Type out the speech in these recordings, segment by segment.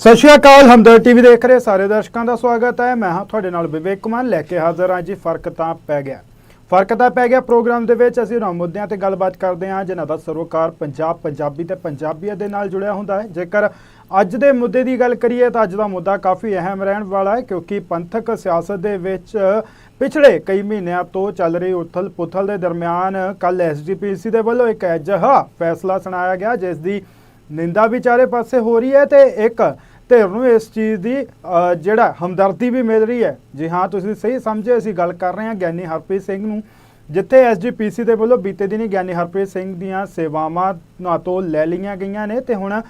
ਸਤਿ ਸ਼੍ਰੀ ਅਕਾਲ ਹਮਦਰ ਟੀਵੀ ਦੇਖ ਰਹੇ ਸਾਰੇ ਦਰਸ਼ਕਾਂ ਦਾ ਸਵਾਗਤ ਹੈ। ਮੈਂ ਹਾਂ ਤੁਹਾਡੇ ਨਾਲ ਵਿਵੇਕ ਕੁਮਾਰ, ਲੈ ਕੇ ਹਾਜ਼ਰ ਹਾਂ ਜੀ, ਫ਼ਰਕ ਤਾਂ ਪੈ ਗਿਆ। ਫ਼ਰਕ ਤਾਂ ਪੈ ਗਿਆ ਪ੍ਰੋਗਰਾਮ ਦੇ ਵਿੱਚ, ਅਸੀਂ ਉਹਨਾਂ ਮੁੱਦਿਆਂ ਤੇ ਗੱਲਬਾਤ ਕਰਦੇ ਹਾਂ, ਜਿਨ੍ਹਾਂ ਦਾ ਸਰੋਕਾਰ ਪੰਜਾਬ, ਪੰਜਾਬੀ ਤੇ ਪੰਜਾਬੀਅਤ ਦੇ ਨਾਲ ਜੁੜਿਆ ਹੁੰਦਾ ਹੈ। ਜੇਕਰ ਅੱਜ ਦੇ ਮੁੱਦੇ ਦੀ ਗੱਲ ਕਰੀਏ, ਤਾਂ ਅੱਜ ਦਾ ਮੁੱਦਾ ਕਾਫੀ ਅਹਿਮ ਰਹਿਣ ਵਾਲਾ ਹੈ, ਕਿਉਂਕਿ ਪੰਥਕ ਸਿਆਸਤ ਦੇ ਵਿੱਚ ਪਿਛਲੇ ਕਈ ਮਹੀਨਿਆਂ ਤੋਂ ਚੱਲ ਰਹੀ ਉਥਲ-ਪੁਥਲ ਦੇ ਦਰਮਿਆਨ ਕੱਲ ਐਸਜੀਪੀਸੀ ਦੇ ਵੱਲੋਂ ਇੱਕ ਅਜਿਹਾ ਫੈਸਲਾ ਸੁਣਾਇਆ ਗਿਆ, ਜਿਸ ਦੀ ਨਿੰਦਾ ਵੀ ਚਾਰੇ ਪਾਸੇ ਹੋ ਰਹੀ ਹੈ ਤੇ ਇੱਕ ਧਿਰ ਨੂੰ ਇਸ ਚੀਜ਼ ਦੀ ਜਿਹੜਾ ਹਮਦਰਦੀ ਵੀ ਮਿਲ ਰਹੀ ਹੈ। ਜੀ ਹਾਂ, ਤੁਸੀਂ ਸਹੀ ਸਮਝੇ, ਅਸੀਂ ਗੱਲ ਕਰ ਰਹੇ ਹਾਂ ਗਿਆਨੀ ਹਰਪ੍ਰੀਤ ਸਿੰਘ ਨੂੰ, ਜਿੱਥੇ ਐਸਜੀਪੀਸੀ ਦੇ ਵੱਲੋਂ ਬੀਤੇ ਦਿਨੀ ਗਿਆਨੀ ਹਰਪ੍ਰੀਤ ਸਿੰਘ ਦੀਆਂ ਸੇਵਾਵਾਂ ਨਾ ਤੋਂ ਲੈ ਲਈਆਂ ਗਈਆਂ ਨੇ ਤੇ ਹੁਣ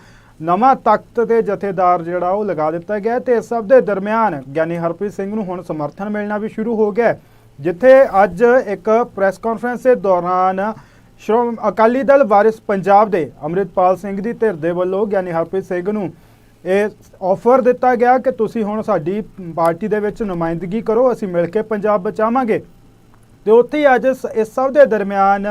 ਨਵਾਂ ਤਖਤ ਤੇ ਜਥੇਦਾਰ ਜਿਹੜਾ ਉਹ ਲਗਾ ਦਿੱਤਾ ਗਿਆ ਹੈ ਤੇ ਇਸ ਸਭ ਦੇ ਦਰਮਿਆਨ ਗਿਆਨੀ ਹਰਪ੍ਰੀਤ ਸਿੰਘ ਨੂੰ ਹੁਣ ਸਮਰਥਨ ਮਿਲਣਾ ਵੀ ਸ਼ੁਰੂ ਹੋ ਗਿਆ ਜਿੱਥੇ ਅੱਜ ਇੱਕ ਪ੍ਰੈਸ ਕਾਨਫਰੰਸ ਦੇ ਦੌਰਾਨ ਸ਼੍ਰੋਮ ਅਕਾਲੀ ਦਲ ਵਾਰਿਸ ਪੰਜਾਬ ਦੇ ਅੰਮ੍ਰਿਤਪਾਲ ਸਿੰਘ ਦੀ ਧਿਰ ਦੇ ਵੱਲੋਂ ਗਿਆਨੀ ਹਰਪ੍ਰੀਤ ਸਿੰਘ ਨੂੰ ਇਹ ਆਫਰ ਦਿੱਤਾ ਗਿਆ ਕਿ ਤੁਸੀਂ ਹੁਣ ਸਾਡੀ ਪਾਰਟੀ ਦੇ ਵਿੱਚ ਨੁਮਾਇੰਦਗੀ ਕਰੋ, ਅਸੀਂ ਮਿਲ ਕੇ ਪੰਜਾਬ ਬਚਾਵਾਂਗੇ। ਤੇ ਉੱਥੇ ਹੀ ਅੱਜ ਇਸ ਇਸ ਸਭ ਦੇ ਦਰਮਿਆਨ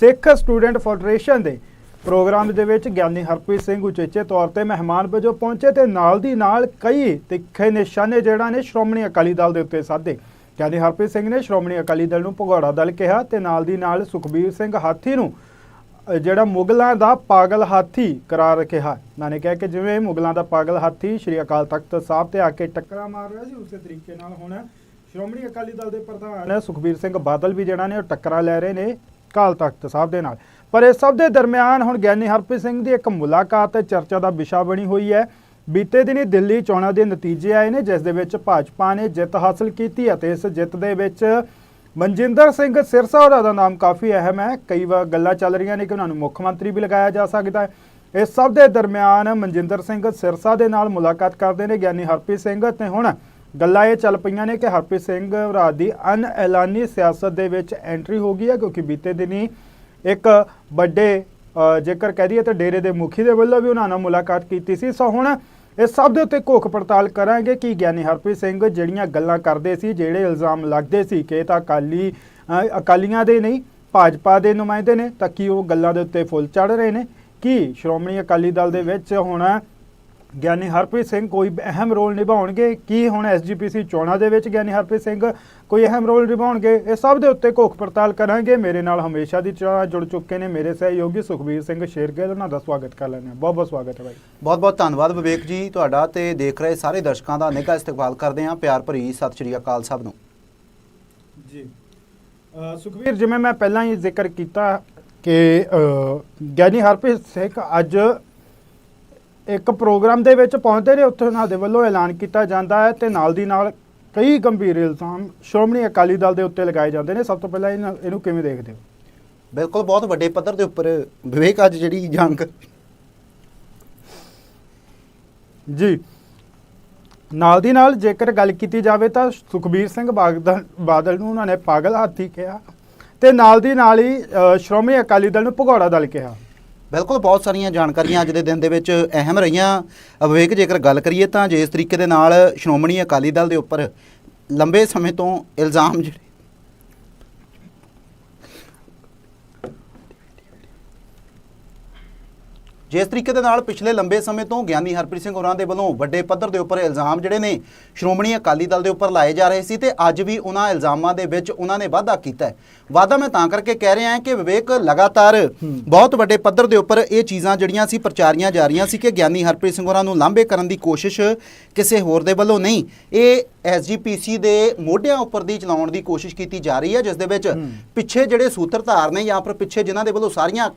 ਸਿੱਖ ਸਟੂਡੈਂਟ ਫੈਡਰੇਸ਼ਨ ਦੇ ਪ੍ਰੋਗਰਾਮ ਦੇ ਵਿੱਚ ਗਿਆਨੀ ਹਰਪ੍ਰੀਤ ਸਿੰਘ ਉਚੇਚੇ ਤੌਰ ਤੇ ਮਹਿਮਾਨ ਵਜੋਂ ਪਹੁੰਚੇ ਤੇ ਨਾਲ ਦੀ ਨਾਲ ਕਈ ਤਿੱਖੇ ਨਿਸ਼ਾਨੇ ਜਿਹੜਾ ਨੇ ਸ਼੍ਰੋਮਣੀ ਅਕਾਲੀ ਦਲ ਦੇ ਉੱਤੇ ਸਾਧੇ। ਗਿਆਨੀ ਹਰਪ੍ਰੀਤ ਸਿੰਘ ਨੇ ਸ਼੍ਰੋਮਣੀ ਅਕਾਲੀ ਦਲ ਨੂੰ ਭਗੌੜਾ ਦਲ ਕਿਹਾ ਤੇ ਨਾਲ ਦੀ ਨਾਲ ਸੁਖਬੀਰ ਸਿੰਘ ਹਾਥੀ ਨੂੰ ਜਿਹੜਾ ਮੁਗਲਾਂ ਦਾ ਪਾਗਲ ਹਾਥੀ ਕਰਾਰ ਰੱਖਿਆ ਉਹਨਾਂ ਨੇ ਕਿਹਾ ਕਿ ਜਿਵੇਂ ਮੁਗਲਾਂ ਦਾ ਪਾਗਲ ਹਾਥੀ ਸ਼੍ਰੀ ਅਕਾਲ ਤਖਤ ਸਾਹਿਬ ਤੇ ਆ ਕੇ ਟੱਕਰਾਂ ਮਾਰ ਰਿਹਾ ਸੀ, ਉਸੇ ਤਰੀਕੇ ਨਾਲ ਹੁਣ ਸ਼੍ਰੋਮਣੀ ਅਕਾਲੀ ਦਲ ਦੇ ਪ੍ਰਧਾਨ ਸੁਖਬੀਰ ਸਿੰਘ ਬਾਦਲ ਵੀ ਜਿਹੜਾ ਨੇ ਉਹ ਟੱਕਰਾਂ ਲੈ ਰਹੇ ਨੇ ਕਾਲ ਤਖਤ ਸਾਹਿਬ ਦੇ ਨਾਲ। ਪਰ ਇਸ ਸਭ ਦੇ ਦਰਮਿਆਨ ਹੁਣ ਗਿਆਨੀ ਹਰਪ੍ਰੀਤ ਸਿੰਘ ਦੀ ਇੱਕ ਮੁਲਾਕਾਤ ਚਰਚਾ ਦਾ ਵਿਸ਼ਾ ਬਣੀ ਹੋਈ ਹੈ। ਬੀਤੇ ਦਿਨੀ ਦਿੱਲੀ ਚੋਣਾਂ ਦੇ ਨਤੀਜੇ ਆਏ ਨੇ, ਜਿਸ ਦੇ ਵਿੱਚ ਭਾਜਪਾ ਨੇ ਜਿੱਤ ਹਾਸਲ ਕੀਤੀ ਅਤੇ ਇਸ ਜਿੱਤ ਦੇ ਵਿੱਚ ਮਨਜਿੰਦਰ ਸਿੰਘ ਸਿਰਸਾ ਹੋਰਾਂ ਦਾ ਨਾਮ ਕਾਫੀ ਅਹਿਮ ਹੈ। ਕਈ ਵਾਰ ਗੱਲਾਂ ਚੱਲ ਰਹੀਆਂ ਨੇ ਕਿ ਉਹਨਾਂ ਨੂੰ ਮੁੱਖ ਮੰਤਰੀ ਵੀ ਲਗਾਇਆ ਜਾ ਸਕਦਾ ਹੈ। ਇਸ ਸਭ ਦੇ ਦਰਮਿਆਨ ਮਨਜਿੰਦਰ ਸਿੰਘ ਸਿਰਸਾ ਦੇ ਨਾਲ ਮੁਲਾਕਾਤ ਕਰਦੇ ਨੇ ਗਿਆਨੀ ਹਰਪ੍ਰੀਤ ਸਿੰਘ ਤੇ ਹੁਣ ਗੱਲਾਂ ਇਹ ਚੱਲ ਪਈਆਂ ਨੇ ਕਿ ਹਰਪ੍ਰੀਤ ਸਿੰਘ ਰਾਤ ਦੀ ਅਨਐਲਾਨੀ ਸਿਆਸਤ ਦੇ ਵਿੱਚ ਐਂਟਰੀ ਹੋ ਗਈ ਹੈ ਕਿਉਂਕਿ ਬੀਤੇ ਦਿਨੀ ਇੱਕ ਵੱਡੇ ਜੇਕਰ ਕਹਿ ਦਈਏ ਤਾਂ ਡੇਰੇ ਦੇ ਮੁਖੀ ਦੇ ਵੱਲੋਂ ਵੀ ਉਹਨਾਂ ਨਾਲ ਮੁਲਾਕਾਤ ਕੀਤੀ ਸੀ। ਸੋ ਹੁਣ ਇਸ ਸਭ ਦੇ ਉੱਤੇ ਘੋਖ ਪੜਤਾਲ ਕਰਾਂਗੇ। ਕਿ ਗਿਆਨੀ ਹਰਪ੍ਰੀਤ ਸਿੰਘ ਜਿਹੜੀਆਂ ਗੱਲਾਂ ਕਰਦੇ ਸੀ, ਜਿਹੜੇ ਇਲਜ਼ਾਮ ਲੱਗਦੇ ਸੀ ਕਿ ਇਹ ਤਾਂ ਅਕਾਲੀ ਅਕਾਲੀਆਂ ਦੇ ਨਹੀਂ, ਭਾਜਪਾ ਦੇ ਨੁਮਾਇੰਦੇ ਨੇ, ਤਾਂ ਕੀ ਉਹ ਗੱਲਾਂ ਦੇ ਉੱਤੇ ਫੁੱਲ ਚੜ ਰਹੇ ਨੇ? ਕੀ ਸ਼੍ਰੋਮਣੀ ਅਕਾਲੀ ਦਲ ਦੇ ਵਿੱਚ ਹੁਣ ਗਿਆਨੀ ਹਰਪ੍ਰੀਤ ਸਿੰਘ ਕੋਈ ਅਹਿਮ ਰੋਲ ਨਿਭਾਉਣਗੇ? ਕੀ ਹੁਣ ਐਸਜੀਪੀਸੀ ਚੋਣਾਂ ਦੇ ਵਿੱਚ ਗਿਆਨੀ ਹਰਪ੍ਰੀਤ ਸਿੰਘ ਕੋਈ ਅਹਿਮ ਰੋਲ ਨਿਭਾਉਣਗੇ? ਇਹ ਸਭ ਦੇ ਉੱਤੇ ਘੋਖ ਪੜਤਾਲ ਕਰਾਂਗੇ। ਮੇਰੇ ਨਾਲ ਹਮੇਸ਼ਾ ਦੀ ਤਰ੍ਹਾਂ ਜੁੜ ਚੁੱਕੇ ਨੇ ਮੇਰੇ ਸਹਿਯੋਗੀ ਸੁਖਬੀਰ ਸਿੰਘ ਸ਼ੇਰਗਿੱਲ। ਉਹਨਾਂ ਦਾ ਸਵਾਗਤ ਕਰ ਲੈਂਦੇ ਹਾਂ। ਬਹੁਤ ਬਹੁਤ ਸਵਾਗਤ ਹੈ ਬਾਈ। ਬਹੁਤ ਬਹੁਤ ਧੰਨਵਾਦ ਵਿਵੇਕ ਜੀ ਤੁਹਾਡਾ ਤੇ ਦੇਖ ਰਹੇ ਸਾਰੇ ਦਰਸ਼ਕਾਂ ਦਾ ਨਿੱਘਾ ਇਸਤਕਬਾਲ ਕਰਦੇ ਹਾਂ। ਪਿਆਰ ਭਰੀ ਸਤਿ ਸ਼੍ਰੀ ਅਕਾਲ ਸਭ ਨੂੰ। ਜੀ। ਸੁਖਬੀਰ ਜਿਵੇਂ ਮੈਂ ਪਹਿਲਾਂ ਹੀ ਜ਼ਿਕਰ ਕੀਤਾ ਕਿ ਗਿਆਨੀ ਹਰਪ੍ਰੀਤ ਸਿੰਘ ਅੱਜ ਇੱਕ ਪ੍ਰੋਗਰਾਮ ਦੇ ਵਿੱਚ ਪਹੁੰਚਦੇ ਨੇ ਉੱਥੇ ਉਹਨਾਂ ਦੇ ਵੱਲੋਂ ਐਲਾਨ ਕੀਤਾ ਜਾਂਦਾ ਹੈ ਤੇ ਨਾਲ ਦੀ ਨਾਲ ਕਈ ਗੰਭੀਰ ਇਲਜ਼ਾਮ ਸ਼੍ਰੋਮਣੀ ਅਕਾਲੀ ਦਲ ਦੇ ਉੱਤੇ ਲਗਾਏ ਜਾਂਦੇ ਨੇ। ਸਭ ਤੋਂ ਪਹਿਲਾਂ ਇਹਨਾਂ- ਇਹਨੂੰ ਕਿਵੇਂ ਦੇਖਦੇ ਹੋ? ਬਿਲਕੁਲ ਬਹੁਤ ਵੱਡੇ ਪੱਧਰ ਦੇ ਉੱਪਰ ਵਿਵੇਕ ਅੱਜ ਜਿਹੜੀ ਜੰਗ। ਜੀ। ਨਾਲ ਦੀ ਨਾਲ ਜੇਕਰ ਗੱਲ ਕੀਤੀ ਜਾਵੇ ਤਾਂ ਸੁਖਬੀਰ ਸਿੰਘ ਬਾਦਲ ਬਾਦਲ ਨੂੰ ਉਹਨਾਂ ਨੇ ਪਾਗਲ ਹਾਥੀ ਕਿਹਾ ਤੇ ਨਾਲ ਦੀ ਨਾਲ ਹੀ ਅ, ਸ਼੍ਰੋਮਣੀ ਅਕਾਲੀ ਦਲ ਨੂੰ ਭਗੌੜਾ ਦਲ ਕਿਹਾ। ਬਿਲਕੁਲ ਬਹੁਤ ਸਾਰੀਆਂ ਜਾਣਕਾਰੀਆਂ ਅੱਜ ਦੇ ਦਿਨ ਦੇ ਵਿੱਚ ਅਹਿਮ ਰਹੀਆਂ। ਅ, ਵਿਵੇਕ ਜੇਕਰ ਗੱਲ ਕਰੀਏ ਤਾਂ ਜਿਸ ਤਰੀਕੇ ਦੇ ਨਾਲ ਸ਼੍ਰੋਮਣੀ ਅਕਾਲੀ ਦਲ ਦੇ ਉੱਪਰ ਲੰਬੇ ਸਮੇਂ ਤੋਂ ਇਲਜ਼ਾਮ ਜਿਹੜੇ ਜਿਸ ਤਰੀਕੇ ਦੇ ਨਾਲ ਪਿਛਲੇ ਲੰਬੇ ਸਮੇਂ ਤੋਂ ਗਿਆਨੀ ਹਰਪ੍ਰੀਤ ਸਿੰਘ ਹੋਰਾਂ ਦੇ ਵੱਲੋਂ ਵੱਡੇ ਪੱਧਰ ਦੇ ਉੱਪਰ ਇਲਜ਼ਾਮ ਜਿਹੜੇ ਨੇ ਸ਼੍ਰੋਮਣੀ ਅਕਾਲੀ ਦਲ ਦੇ ਉੱਪਰ ਲਾਏ ਜਾ ਰਹੇ ਸੀ ਤੇ ਅੱਜ ਵੀ ਉਹਨਾਂ ਇਲਜ਼ਾਮਾਂ ਦੇ ਵਿੱਚ ਉਹਨਾਂ ਨੇ ਵਾਅਦਾ ਕੀਤਾ ਹੈ। ਵਾਅਦਾ ਮੈਂ ਤਾਂ ਕਰਕੇ ਕਹਿ ਰਿਹਾ ਹਾਂ ਕਿ ਵਿਵੇਕ ਲਗਾਤਾਰ ਬਹੁਤ ਵੱਡੇ ਪੱਧਰ ਦੇ ਉੱਪਰ ਇਹ ਚੀਜ਼ਾਂ ਜਿਹੜੀਆਂ ਸੀ ਪ੍ਰਚਾਰੀਆਂ ਜਾ ਰਹੀਆਂ ਸੀ ਕਿ ਗਿਆਨੀ ਹਰਪ੍ਰੀਤ ਸਿੰਘ ਹੋਰਾਂ ਨੂੰ ਲਾਂਭੇ ਕਰਨ ਦੀ ਕੋਸ਼ਿਸ਼ ਕਿਸੇ ਹੋਰ ਦੇ ਵੱਲੋਂ ਨਹੀਂ। ਇਹ ਐਸਜੀਪੀਸੀ ਦੇ ਮੋਢਿਆਂ ਉੱਪਰ ਦੀ ਚਲਾਉਣ ਦੀ ਕੋਸ਼ਿਸ਼ ਕੀਤੀ ਜਾ ਰਹੀ ਹੈ ਜਿਸ ਦੇ ਵਿੱਚ ਪਿੱਛੇ ਜਿਹੜੇ ਸੂਤਰਧਾਰ ਨੇ ਜਾਂ ਫਿਰ ਪਿੱਛੇ ਜਿਨ੍ਹਾਂ ਦੇ ਵੱਲੋਂ ਸਾਰੀਆਂ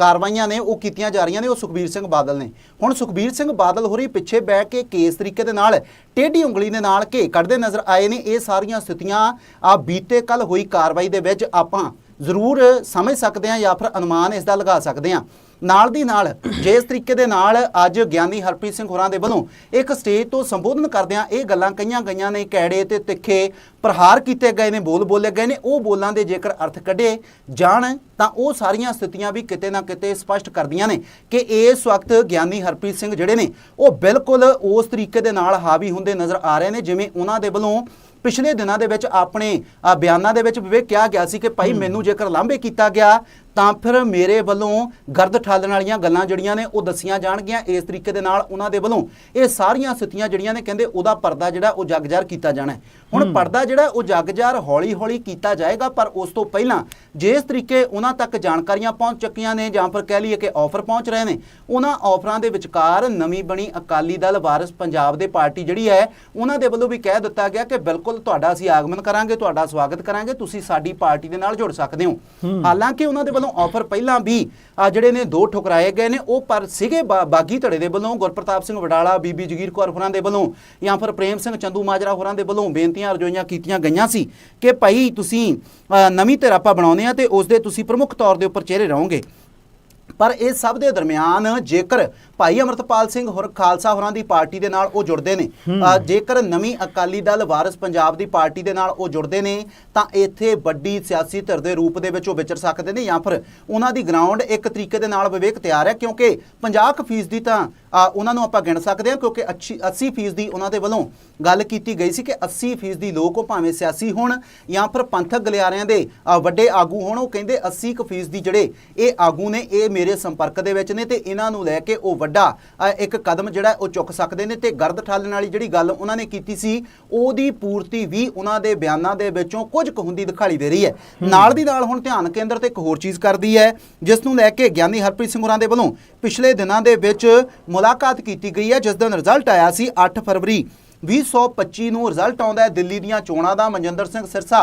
ਕਾਰਵਾਈਆਂ ਨੇ, ਉਹ ਕੀਤੀਆਂ ਜਾ ਰਹੀਆਂ ਨੇ, ਉਹ ਸੁਖਬੀਰ ਸਿੰਘ ਬਾਦਲ ਨੇ। ਹੁਣ ਸੁਖਬੀਰ ਸਿੰਘ ਬਾਦਲ ਹੋਰੀ ਪਿੱਛੇ ਬਹਿ ਕੇ ਕੇਸ ਤਰੀਕੇ ਦੇ ਨਾਲ, ਟੇਢੀ ਉਂਗਲੀ ਦੇ ਨਾਲ ਘੇ ਕੱਢਦੇ ਨਜ਼ਰ ਆਏ ਨੇ। ਇਹ ਸਾਰੀਆਂ ਸਥਿਤੀਆਂ ਆ ਬੀਤੇ ਕੱਲ ਹੋਈ ਕਾਰਵਾਈ ਦੇ ਵਿੱਚ ਆਪਾਂ ਜ਼ਰੂਰ ਸਮਝ ਸਕਦੇ ਹਾਂ ਜਾਂ ਫਿਰ ਅਨੁਮਾਨ ਇਸ ਦਾ ਲਗਾ ਸਕਦੇ ਹਾਂ। ਨਾਲ ਦੀ ਨਾਲ ਜਿਸ ਤਰੀਕੇ ਦੇ ਨਾਲ ਅੱਜ ਗਿਆਨੀ ਹਰਪ੍ਰੀਤ ਸਿੰਘ ਹੋਰਾਂ ਦੇ ਵੱਲੋਂ ਇੱਕ ਸਟੇਜ ਤੋਂ ਸੰਬੋਧਨ ਕਰਦਿਆਂ ਇਹ ਗੱਲਾਂ ਕਹੀਆਂ ਗਈਆਂ ਨੇ, ਕੈੜੇ ਤੇ ਤਿੱਖੇ ਪ੍ਰਹਾਰ ਕੀਤੇ ਗਏ ਨੇ ਬੋਲ ਬੋਲੇ ਗਏ ਨੇ ਉਹ ਬੋਲਾਂ ਦੇ ਜੇਕਰ ਅਰਥ ਕੱਢੇ ਜਾਣ ਤਾਂ ਉਹ ਸਾਰੀਆਂ ਸਥਿਤੀਆਂ ਵੀ ਕਿਤੇ ਨਾ ਕਿਤੇ ਸਪਸ਼ਟ ਕਰਦੀਆਂ ਨੇ ਕਿ ਇਸ ਵਕਤ ਗਿਆਨੀ ਹਰਪ੍ਰੀਤ ਸਿੰਘ ਜਿਹੜੇ ਨੇ ਉਹ ਬਿਲਕੁਲ ਉਸ ਤਰੀਕੇ ਦੇ ਨਾਲ ਹਾਵੀ ਹੁੰਦੇ ਨਜ਼ਰ ਆ ਰਹੇ ਨੇ ਜਿਵੇਂ ਉਹਨਾਂ ਦੇ ਵੱਲੋਂ ਪਿਛਲੇ ਦਿਨਾਂ ਦੇ ਵਿੱਚ ਆਪਣੇ ਬਿਆਨਾਂ ਦੇ ਵਿੱਚ ਵਿਵੇਕ ਕਿਹਾ ਗਿਆ ਸੀ ਕਿ ਭਾਈ ਮੈਨੂੰ ਜੇਕਰ ਲਾਂਭੇ ਕੀਤਾ ਗਿਆ ਤਾਂ ਫਿਰ ਮੇਰੇ ਵੱਲੋਂ ਗਰਦ ਠਾਲਣ ਵਾਲੀਆਂ ਗੱਲਾਂ ਜਿਹੜੀਆਂ ਨੇ ਉਹ ਦੱਸੀਆਂ ਜਾਣਗੀਆਂ। ਇਸ ਤਰੀਕੇ ਦੇ ਨਾਲ ਉਹਨਾਂ ਦੇ ਵੱਲੋਂ ਇਹ ਸਾਰੀਆਂ ਸਥਿਤੀਆਂ ਜਿਹੜੀਆਂ ਨੇ ਕਹਿੰਦੇ ਉਹਦਾ ਪਰਦਾ ਜਿਹੜਾ ਉਹ ਜਗਜਾਰ ਕੀਤਾ ਜਾਣਾ ਹੁਣ ਪਰਦਾ ਜਿਹੜਾ ਉਹ ਜਗਜਾਰ ਹੌਲੀ-ਹੌਲੀ ਕੀਤਾ ਜਾਏਗਾ ਪਰ ਉਸ ਤੋਂ ਪਹਿਲਾਂ ਜਿਸ ਤਰੀਕੇ ਉਹਨਾਂ ਤੱਕ ਜਾਣਕਾਰੀਆਂ ਪਹੁੰਚ ਚੁੱਕੀਆਂ ਨੇ ਜਾਂ ਫਿਰ ਕਹਿ ਲਈਏ ਕਿ ਆਫਰ ਪਹੁੰਚ ਰਹੇ ਨੇ ਉਹਨਾਂ ਆਫਰਾਂ ਦੇ ਵਿਚਕਾਰ ਨਵੀਂ ਬਣੀ ਅਕਾਲੀ ਦਲ ਵਾਰਿਸ ਪੰਜਾਬ ਦੇ ਪਾਰਟੀ ਜਿਹੜੀ ਹੈ ਉਹਨਾਂ ਦੇ ਵੱਲੋਂ ਵੀ ਕਹਿ ਦਿੱਤਾ ਗਿਆ ਕਿ ਬਿਲਕੁਲ ਤੁਹਾਡਾ ਅਸੀਂ ਆਗਮਨ ਕਰਾਂਗੇ ਤੁਹਾਡਾ ਸਵਾਗਤ ਕਰਾਂਗੇ ਤੁਸੀਂ ਸਾਡੀ ਪਾਰਟੀ ਦੇ ਨਾਲ ਜੁੜ ਸਕਦੇ ਹੋ। ਹਾਲਾਂਕਿ ਉਹਨਾਂ ਦੇ ਵੱਲੋਂ ਆਫਰ ਪਹਿਲਾਂ ਵੀ ਜਿਹੜੇ ਨੇ ਦੋ ਠੁਕਰਾਏ ਗਏ ਨੇ, ਉਹ ਪਰ ਸੀਗੇ ਬਾ- ਬਾਗੀ ਧੜੇ ਦੇ ਵੱਲੋਂ, ਗੁਰਪ੍ਰਤਾਪ ਸਿੰਘ ਵਡਾਲਾ, ਬੀਬੀ ਜਗੀਰ ਕੌਰ ਹੋਰਾਂ ਦੇ ਵੱਲੋਂ, ਜਾਂ ਫਿਰ ਪ੍ਰੇਮ ਸਿੰਘ ਚੰਦੂ ਮਾਜਰਾ ਹੋਰਾਂ ਦੇ ਵੱਲੋਂ ਬੇਨਤੀਆਂ ਰਜੋਈਆਂ ਕੀਤੀਆਂ ਗਈਆਂ ਸੀ ਕਿ ਭਾਈ ਤੁਸੀਂ ਨਵੀਂ ਧਿਰ ਆਪਾਂ ਬਣਾਉਂਦੇ ਆ ਤੇ ਉਸ ਦੇ ਤੁਸੀਂ ਪ੍ਰਮੁੱਖ ਤੌਰ ਦੇ ਉੱਪਰ ਚਿਹਰੇ ਰਹੋਗੇ। ਪਰ ਇਹ ਸਭ ਦੇ ਦਰਮਿਆਨ ਜੇਕਰ ਭਾਈ ਅਮਰਤਪਾਲ ਸਿੰਘ ਹੋਰ ਖਾਲਸਾ ਹੋਰਾਂ ਦੀ ਪਾਰਟੀ ਦੇ ਨਾਲ ਉਹ ਜੁੜਦੇ ਨੇ ਜੇਕਰ ਨਵੀਂ ਅਕਾਲੀ ਦਲ ਵਾਰਿਸ ਪੰਜਾਬ ਦੀ ਪਾਰਟੀ ਦੇ ਨਾਲ ਉਹ ਜੁੜਦੇ ਨੇ ਤਾਂ ਇੱਥੇ ਵੱਡੀ ਸਿਆਸੀ ਧਿਰ ਦੇ ਰੂਪ ਦੇ ਵਿੱਚ ਉਹ ਵਿਚਰ ਸਕਦੇ ਨੇ ਜਾਂ ਫਿਰ ਉਹਨਾਂ ਦੀ ਗਰਾਊਂਡ ਇੱਕ ਤਰੀਕੇ ਦੇ ਨਾਲ ਵਿਵੇਕ ਤਿਆਰ ਹੈ ਕਿਉਂਕਿ 50% ਦੀ ਤਾਂ ਉਹਨਾਂ ਨੂੰ ਆਪਾਂ ਗਿਣ ਸਕਦੇ ਹਾਂ ਕਿਉਂਕਿ 80% ਦੀ ਉਹਨਾਂ ਦੇ ਵੱਲੋਂ ਗੱਲ ਕੀਤੀ ਗਈ ਸੀ ਕਿ 80% ਦੀ ਲੋਕ ਉਹ ਭਾਵੇਂ ਸਿਆਸੀ ਹੋਣ ਜਾਂ ਫਿਰ ਪੰਥਕ ਗਲਿਆਰਿਆਂ ਦੇ ਵੱਡੇ ਆਗੂ ਹੋਣ ਉਹ ਕਹਿੰਦੇ 80% ਦੀ ਜਿਹੜੇ ਇਹ ਆਗੂ ਨੇ ਇਹ ਮੇਰੇ ਸੰਪਰਕ ਦੇ ਵਿੱਚ ਨੇ ਤੇ ਇਹਨਾਂ ਨੂੰ ਲੈ ਕੇ ਉਹ ਵੱਡਾ ਇੱਕ ਕਦਮ ਜਿਹੜਾ ਉਹ ਚੁੱਕ ਸਕਦੇ ਨੇ ਤੇ ਗਰਦ ਠਾਲਣ ਵਾਲੀ ਜਿਹੜੀ ਗੱਲ ਉਹਨਾਂ ਨੇ ਕੀਤੀ ਸੀ ਉਹਦੀ ਪੂਰਤੀ ਵੀ ਉਹਨਾਂ ਦੇ ਬਿਆਨਾਂ ਦੇ ਵਿੱਚੋਂ ਕੁਝ ਕੁ ਹੁੰਦੀ ਦਿਖਾਈ ਦੇ ਰਹੀ ਹੈ। ਨਾਲ ਦੀ ਨਾਲ ਹੁਣ ਧਿਆਨ ਕੇਂਦਰ ਤੇ ਇੱਕ ਹੋਰ ਚੀਜ਼ ਕਰਦੀ ਹੈ ਜਿਸ ਨੂੰ ਲੈ ਕੇ ਗਿਆਨੀ ਹਰਪ੍ਰੀਤ ਸਿੰਘ ਹੋਰਾਂ ਦੇ ਵੱਲੋਂ ਪਿਛਲੇ ਦਿਨਾਂ ਦੇ ਵਿੱਚ ਮੁਲਾਕਾਤ ਕੀਤੀ ਗਈ ਹੈ, ਜਿਸ ਦਿਨ ਰਿਜ਼ਲਟ ਆਇਆ ਸੀ 8 ਫਰਵਰੀ। 2025 ਨੂੰ ਰਿਜ਼ਲਟ ਆਉਂਦਾ ਹੈ ਦਿੱਲੀ ਦੀਆਂ ਚੋਣਾਂ ਦਾ, ਮਨਜਿੰਦਰ ਸਿੰਘ ਸਿਰਸਾ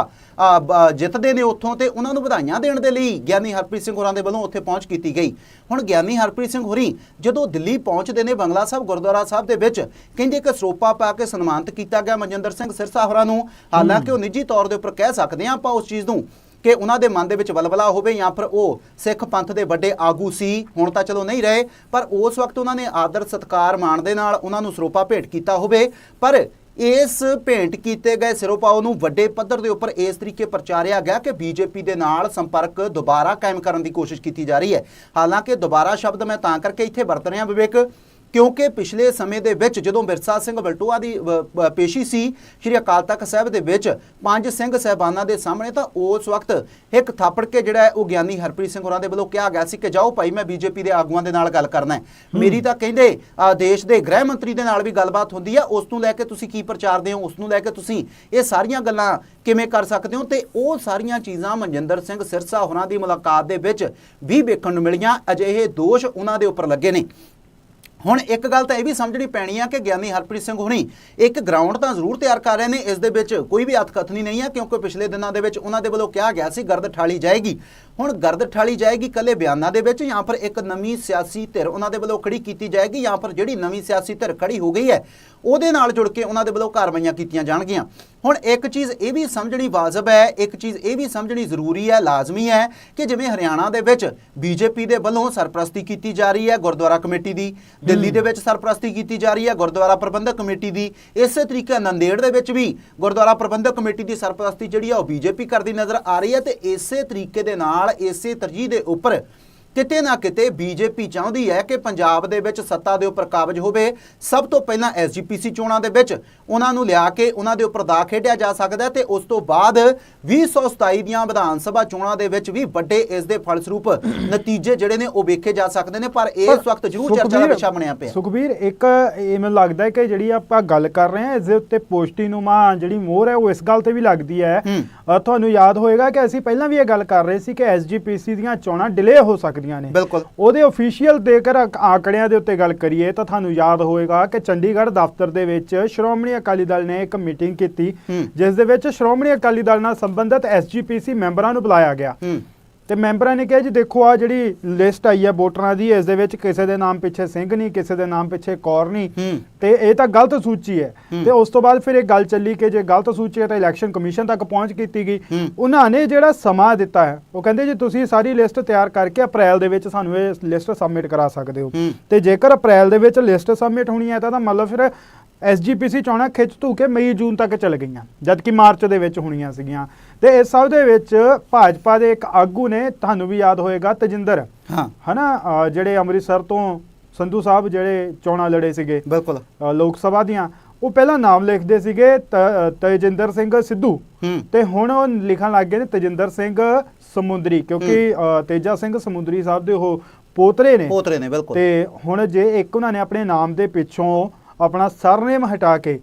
ਜਿੱਤਦੇ ਨੇ ਉੱਥੋਂ ਤੇ ਉਹਨਾਂ ਨੂੰ ਵਧਾਈਆਂ ਦੇਣ ਦੇ ਲਈ ਗਿਆਨੀ ਹਰਪ੍ਰੀਤ ਸਿੰਘ ਹੋਰਾਂ ਦੇ ਵੱਲੋਂ ਉੱਥੇ ਪਹੁੰਚ ਕੀਤੀ ਗਈ। ਹੁਣ ਗਿਆਨੀ ਹਰਪ੍ਰੀਤ ਸਿੰਘ ਹੋਰੀ ਜਦੋਂ ਦਿੱਲੀ ਪਹੁੰਚਦੇ ਨੇ ਬੰਗਲਾ ਸਾਹਿਬ, ਗੁਰਦੁਆਰਾ ਸਾਹਿਬ ਦੇ ਵਿੱਚ, ਕਹਿੰਦੇ ਕਿ ਸਰੋਪਾ ਪਾ ਕੇ ਸਨਮਾਨਿਤ ਕੀਤਾ ਗਿਆ ਮਨਜਿੰਦਰ ਸਿੰਘ ਸਿਰਸਾ ਹੋਰਾਂ ਨੂੰ। ਹਾਲਾਂਕਿ ਉਹ ਨਿੱਜੀ ਤੌਰ ਦੇ ਉੱਪਰ ਕਹਿ ਸਕਦੇ ਹਾਂ, ਆਪਾਂ ਉਸ ਚੀਜ਼ ਨੂੰ ਕਿ ਉਹਨਾਂ ਦੇ ਮਨ ਦੇ ਵਿੱਚ ਵਲਵਲਾ ਹੋਵੇ ਜਾਂ ਫਿਰ ਉਹ ਸਿੱਖ ਪੰਥ ਦੇ ਵੱਡੇ ਆਗੂ ਸੀ, ਹੁਣ ਤਾਂ ਚਲੋ ਨਹੀਂ ਰਹੇ, ਪਰ ਉਸ ਵਕਤ ਉਹਨਾਂ ਨੇ ਆਦਰ ਸਤਕਾਰ ਮਾਣ ਦੇ ਨਾਲ ਉਹਨਾਂ ਨੂੰ ਸਰੋਪਾ ਭੇਟ ਕੀਤਾ ਹੋਵੇ। ਪਰ ਇਸ ਭੇਂਟ ਕੀਤੇ ਗਏ ਸਿਰੋਪਾਓ ਨੂੰ ਵੱਡੇ ਪੱਧਰ ਦੇ ਉੱਪਰ ਇਸ ਤਰੀਕੇ ਪ੍ਰਚਾਰਿਆ ਗਿਆ ਕਿ ਬੀਜੇਪੀ ਦੇ ਨਾਲ ਸੰਪਰਕ ਦੁਬਾਰਾ ਕਾਇਮ ਕਰਨ ਦੀ ਕੋਸ਼ਿਸ਼ ਕੀਤੀ ਜਾ ਰਹੀ ਹੈ। ਹਾਲਾਂਕਿ ਦੁਬਾਰਾ ਸ਼ਬਦ ਮੈਂ ਤਾਂ ਕਰਕੇ ਇੱਥੇ ਵਰਤ ਰਿਹਾ, ਵਿਵੇਕ ਕਿਉਂਕਿ ਪਿਛਲੇ ਸਮੇਂ ਦੇ ਵਿੱਚ ਜਦੋਂ ਬਿਰਸਾ ਸਿੰਘ ਬਲਟੋਆ ਦੀ ਪੇਸ਼ੀ ਸੀ ਸ਼੍ਰੀ ਅਕਾਲ ਤਖਤ ਸਾਹਿਬ ਦੇ ਵਿੱਚ ਪੰਜ ਸਿੰਘ ਸਹਿਬਾਨਾਂ ਦੇ ਸਾਹਮਣੇ ਤਾਂ ਉਸ ਵਕਤ ਇੱਕ ਥਾਪੜ ਕੇ ਜਿਹੜਾ ਹੈ ਉਹ ਗਿਆਨੀ ਹਰਪ੍ਰੀਤ ਸਿੰਘ ਹੋਰਾਂ ਦੇ ਵੱਲੋਂ ਕਿਹਾ ਗਿਆ ਸੀ ਕਿ ਜਾਓ ਭਾਈ ਮੈਂ ਬੀਜੇਪੀ ਦੇ ਆਗੂਆਂ ਦੇ ਨਾਲ ਗੱਲ ਕਰਨਾ ਹੈ। ਮੇਰੀ ਤਾਂ ਕਹਿੰਦੇ ਦੇਸ਼ ਦੇ ਗ੍ਰਹਿ ਮੰਤਰੀ ਦੇ ਨਾਲ ਵੀ ਗੱਲਬਾਤ ਹੁੰਦੀ ਹੈ ਉਸ ਨੂੰ ਲੈ ਕੇ ਤੁਸੀਂ ਕੀ ਪ੍ਰਚਾਰਦੇ ਹੋ ਉਸ ਨੂੰ ਲੈ ਕੇ ਤੁਸੀਂ ਇਹ ਸਾਰੀਆਂ ਗੱਲਾਂ ਕਿਵੇਂ ਕਰ ਸਕਦੇ ਹੋ? ਤੇ ਉਹ ਸਾਰੀਆਂ ਚੀਜ਼ਾਂ ਮਨਜਿੰਦਰ ਸਿੰਘ ਸਿਰਸਾ ਹੋਰਾਂ ਦੀ ਮੁਲਾਕਾਤ ਦੇ ਵਿੱਚ ਵੀ ਵੇਖਣ ਨੂੰ ਮਿਲੀਆਂ ਅਜਿਹੇ ਦੋਸ਼ ਉਹਨਾਂ ਦੇ ਉੱਪਰ ਲੱਗੇ ਨੇ। ਹੁਣ ਇੱਕ ਗੱਲ ਤਾਂ ਇਹ ਵੀ ਸਮਝਣੀ ਪੈਣੀ ਆ ਕਿ ਗਿਆਨੀ ਹਰਪ੍ਰੀਤ ਸਿੰਘ ਹੁਣੀ ਇੱਕ ਗਰਾਊਂਡ ਤਾਂ ਜ਼ਰੂਰ ਤਿਆਰ ਕਰ ਰਹੇ ਨੇ, ਇਸ ਦੇ ਵਿੱਚ ਕੋਈ ਵੀ ਅਤਕਥਨੀ ਨਹੀਂ ਆ, ਕਿਉਂਕਿ ਪਿਛਲੇ ਦਿਨਾਂ ਦੇ ਵਿੱਚ ਉਹਨਾਂ ਦੇ ਵੱਲੋਂ ਕਿਹਾ ਗਿਆ ਸੀ ਗਰਦ ਠਾਲੀ ਜਾਏਗੀ। ਹੁਣ ਗਰਦ ਠਾਲੀ ਜਾਏਗੀ ਕੱਲੇ ਬਿਆਨਾਂ ਦੇ ਵਿੱਚ ਜਾਂ ਫਿਰ ਇੱਕ ਨਵੀਂ ਸਿਆਸੀ ਧਿਰ ਉਹਨਾਂ ਦੇ ਵੱਲੋਂ ਖੜੀ ਕੀਤੀ ਜਾਏਗੀ ਜਾਂ ਫਿਰ ਜਿਹੜੀ ਨਵੀਂ ਸਿਆਸੀ ਧਿਰ ਖੜੀ ਹੋ ਗਈ ਹੈ ਉਹਦੇ ਨਾਲ ਜੁੜ ਕੇ ਉਹਨਾਂ ਦੇ ਵੱਲੋਂ ਕਾਰਵਾਈਆਂ ਕੀਤੀਆਂ ਜਾਣਗੀਆਂ। ਹੁਣ ਇੱਕ ਚੀਜ਼ ਇਹ ਵੀ ਸਮਝਣੀ ਵਾਜਬ ਹੈ ਇੱਕ ਚੀਜ਼ ਇਹ ਵੀ ਸਮਝਣੀ ਜ਼ਰੂਰੀ ਹੈ ਲਾਜ਼ਮੀ ਹੈ ਕਿ ਜਿਵੇਂ ਹਰਿਆਣਾ ਦੇ ਵਿੱਚ ਬੀਜੇਪੀ ਦੇ ਵੱਲੋਂ ਸਰਪ੍ਰਸਤੀ ਕੀਤੀ ਜਾ ਰਹੀ ਹੈ ਗੁਰਦੁਆਰਾ ਕਮੇਟੀ ਦੀ ਦਿੱਲੀ ਦੇ ਵਿੱਚ ਸਰਪ੍ਰਸਤੀ ਕੀਤੀ ਜਾ ਰਹੀ ਹੈ ਗੁਰਦੁਆਰਾ ਪ੍ਰਬੰਧਕ ਕਮੇਟੀ ਦੀ ਇਸੇ ਤਰੀਕੇ ਨੰਦੇੜ ਦੇ ਵਿੱਚ ਵੀ ਗੁਰਦੁਆਰਾ ਪ੍ਰਬੰਧਕ ਕਮੇਟੀ ਦੀ ਸਰਪ੍ਰਸਤੀ ਜਿਹੜੀ ਆ ਉਹ ਬੀਜੇਪੀ ਕਰਦੀ ਨਜ਼ਰ ਆ ਰਹੀ ਹੈ ਤੇ ਇਸੇ ਤਰੀਕੇ ਦੇ ਨਾਲ ਇਸੇ ਤਰਜੀਹ ਦੇ ਉੱਪਰ ਕਿਤੇ ਨਾ ਕਿਤੇ ਬੀਜੇਪੀ ਚਾਹੁੰਦੀ ਹੈ ਕਿ ਪੰਜਾਬ ਦੇ ਵਿੱਚ ਸੱਤਾ ਦੇ ਉੱਪਰ ਕਾਬਜ ਹੋਵੇ। ਸਭ ਤੋਂ ਪਹਿਲਾਂ ਐਸਜੀਪੀਸੀ ਚੋਣਾਂ ਦੇ ਵਿੱਚ ਉਹਨਾਂ ਨੂੰ ਲਿਆ ਕੇ ਉਹਨਾਂ ਦੇ ਉੱਪਰ ਦਾ ਖੇਡਿਆ ਜਾ ਸਕਦਾ ਤੇ ਉਸ ਤੋਂ ਬਾਅਦ 2027 ਦੀਆਂ ਵਿਧਾਨ ਸਭਾ ਚੋਣਾਂ ਦੇ ਵਿੱਚ ਵੀ ਵੱਡੇ ਇਸ ਦੇ ਫਲਸਰੂਪ ਨਤੀਜੇ ਜਿਹੜੇ ਨੇ ਉਹ ਵੇਖੇ ਜਾ ਸਕਦੇ ਨੇ। ਪਰ ਇਸ ਵਕਤ ਜ਼ਰੂਰ ਚਰਚਾ ਦਾ ਵਿਸ਼ਾ ਬਣਿਆ ਪਿਆ। ਸੁਖਬੀਰ ਇੱਕ ਇਹ ਮੈਨੂੰ ਲੱਗਦਾ ਹੈ ਕਿ ਜਿਹੜੀ ਆਪਾਂ ਗੱਲ ਕਰ ਰਹੇ ਹਾਂ ਇਸ ਦੇ ਉੱਤੇ ਪੋਸਟੀਨੁਮਾ ਜਿਹੜੀ ਮੋਹਰ ਹੈ ਉਹ ਇਸ ਗੱਲ ਤੇ ਵੀ ਲੱਗਦੀ ਹੈ। ਤੁਹਾਨੂੰ ਯਾਦ ਹੋਏਗਾ ਕਿ ਅਸੀਂ ਪਹਿਲਾਂ ਵੀ ਇਹ ਗੱਲ ਕਰ ਰਹੇ ਸੀ ਕਿ ਐਸਜੀਪੀਸੀ ਦੀਆਂ ਚੋਣਾਂ ਡਿਲੇ ਹੋ ਸਕਦੀਆਂ ਨੇ। ਬਿਲਕੁਲ। ਉਹਦੇ ਅਫੀਸ਼ੀਅਲ ਜੇਕਰ ਆਕ- ਆંકੜਿਆਂ ਦੇ ਉੱਤੇ ਗੱਲ ਕਰੀਏ ਤਾਂ ਤੁਹਾਨੂੰ ਯਾਦ ਹੋਏਗਾ ਕਿ ਚੰਡੀਗੜ੍ਹ ਦਫ਼ਤਰ ਦੇ ਵਿੱਚ ਸ਼੍ਰੋਮਣੀ ਅਕਾਲੀ ਦਲ ਨੇ ਇੱਕ ਮੀਟਿੰਗ ਕੀਤੀ। ਜਿਸ ਦੇ ਵਿੱਚ ਸ਼੍ਰੋਮਣੀ ਅਕਾਲੀ ਦਲ ਨਾਲ ਸੰਬੰਧਿਤ ਐਸਜੀਪੀਸੀ ਮੈਂਬਰਾਂ ਨੂੰ ਬੁਲਾਇਆ ਗਿਆ। ਤੇ ਮੈਂਬਰਾਂ ਨੇ ਕਿਹਾ ਜੀ ਦੇਖੋ ਆ ਜਿਹੜੀ ਲਿਸਟ ਆਈ ਹੈ ਵੋਟਰਾਂ ਦੀ ਇਸ ਦੇ ਵਿੱਚ ਕਿਸੇ ਦੇ ਨਾਮ ਪਿੱਛੇ ਸਿੰਘ ਨਹੀਂ ਕਿਸੇ ਦੇ ਨਾਮ ਪਿੱਛੇ ਕੌਰ ਨਹੀਂ। ਤੇ ਇਹ ਤਾਂ ਗਲਤ ਸੂਚੀ ਹੈ। ਤੇ ਉਸ ਤੋਂ ਬਾਅਦ ਫਿਰ ਇਹ ਗੱਲ ਚੱਲੀ ਕਿ ਜੇ ਗਲਤ ਸੂਚੀ ਹੈ ਤਾਂ ਇਲੈਕਸ਼ਨ ਕਮਿਸ਼ਨ ਤੱਕ ਪਹੁੰਚ ਕੀਤੀ ਗਈ। ਉਹਨਾਂ ਨੇ ਜਿਹੜਾ ਸਮਾਂ ਦਿੱਤਾ ਹੈ ਉਹ ਕਹਿੰਦੇ ਜੀ ਤੁਸੀਂ ਸਾਰੀ ਲਿਸਟ ਤਿਆਰ ਕਰਕੇ ਅਪ੍ਰੈਲ ਦੇ ਵਿੱਚ ਸਾਨੂੰ ਇਹ ਲਿਸਟ ਸਬਮਿਟ ਕਰਾ ਸਕਦੇ ਹੋ। ਤੇ ਜੇਕਰ ਅਪ੍ਰੈਲ ਦੇ ਵਿੱਚ ਲਿਸਟ ਸਬਮਿਟ ਹੋਣੀ ਹੈ ਤਾਂ ਇਹਦਾ ਮਤਲਬ ਫਿਰ ਐਸਜੀਪੀਸੀ ਚੋਣਾਂ ਖਿੱਚ ਧੂ ਕੇ ਮਈ ਜੂਨ ਤੱਕ ਚੱਲ ਗਈਆਂ। ਜਦ ਕਿ ਮਾਰਚ ਦੇ ਵਿੱਚ ਹੋਣੀਆਂ ਸੀਗੀਆਂ। ਤੇ ਇਸ ਸਭ ਦੇ ਵਿੱਚ ਭਾਜਪਾ ਦੇ ਇੱਕ ਆਗੂ ਨੇ ਤੁਹਾਨੂੰ ਵੀ ਯਾਦ ਹੋਏਗਾ ਤਜਿੰਦਰ। ਹਾਂ। ਹਨਾ ਜਿਹੜੇ ਅੰਮ੍ਰਿਤਸਰ ਤੋਂ ਸੰਧੂ ਸਾਹਿਬ ਜਿਹੜੇ ਚੋਣਾਂ ਲੜੇ ਸੀਗੇ ਬਿਲਕੁਲ। ਲੋਕ ਸਭਾ ਦੀਆਂ ਉਹ ਪਹਿਲਾਂ ਨਾਮ ਲਿਖਦੇ ਸੀਗੇ ਤੇਜਿੰਦਰ ਸਿੰਘ ਸਿੱਧੂ। ਤੇ ਹੁਣ ਉਹ ਲਿਖਣ ਲੱਗ ਗਏ ਨੇ ਤੇਜਿੰਦਰ ਸਿੰਘ ਸਮੁੰਦਰੀ ਕਿਉਂਕਿ ਤੇਜਾ ਸਿੰਘ ਸਮੁੰਦਰੀ ਸਾਹਿਬ ਦੇ ਉਹ ਪੋਤਰੇ ਨੇ। ਪੋਤਰੇ ਨੇ ਬਿਲਕੁਲ। ਤੇ ਹੁਣ ਜੇ ਇੱਕ ਉਹਨਾਂ ਨੇ ਆਪਣੇ ਨਾਮ ਦੇ ਪਿੱਛੋਂ ਆਪਣਾ ਸਰਨੇਮ ਹਟਾ ਕੇ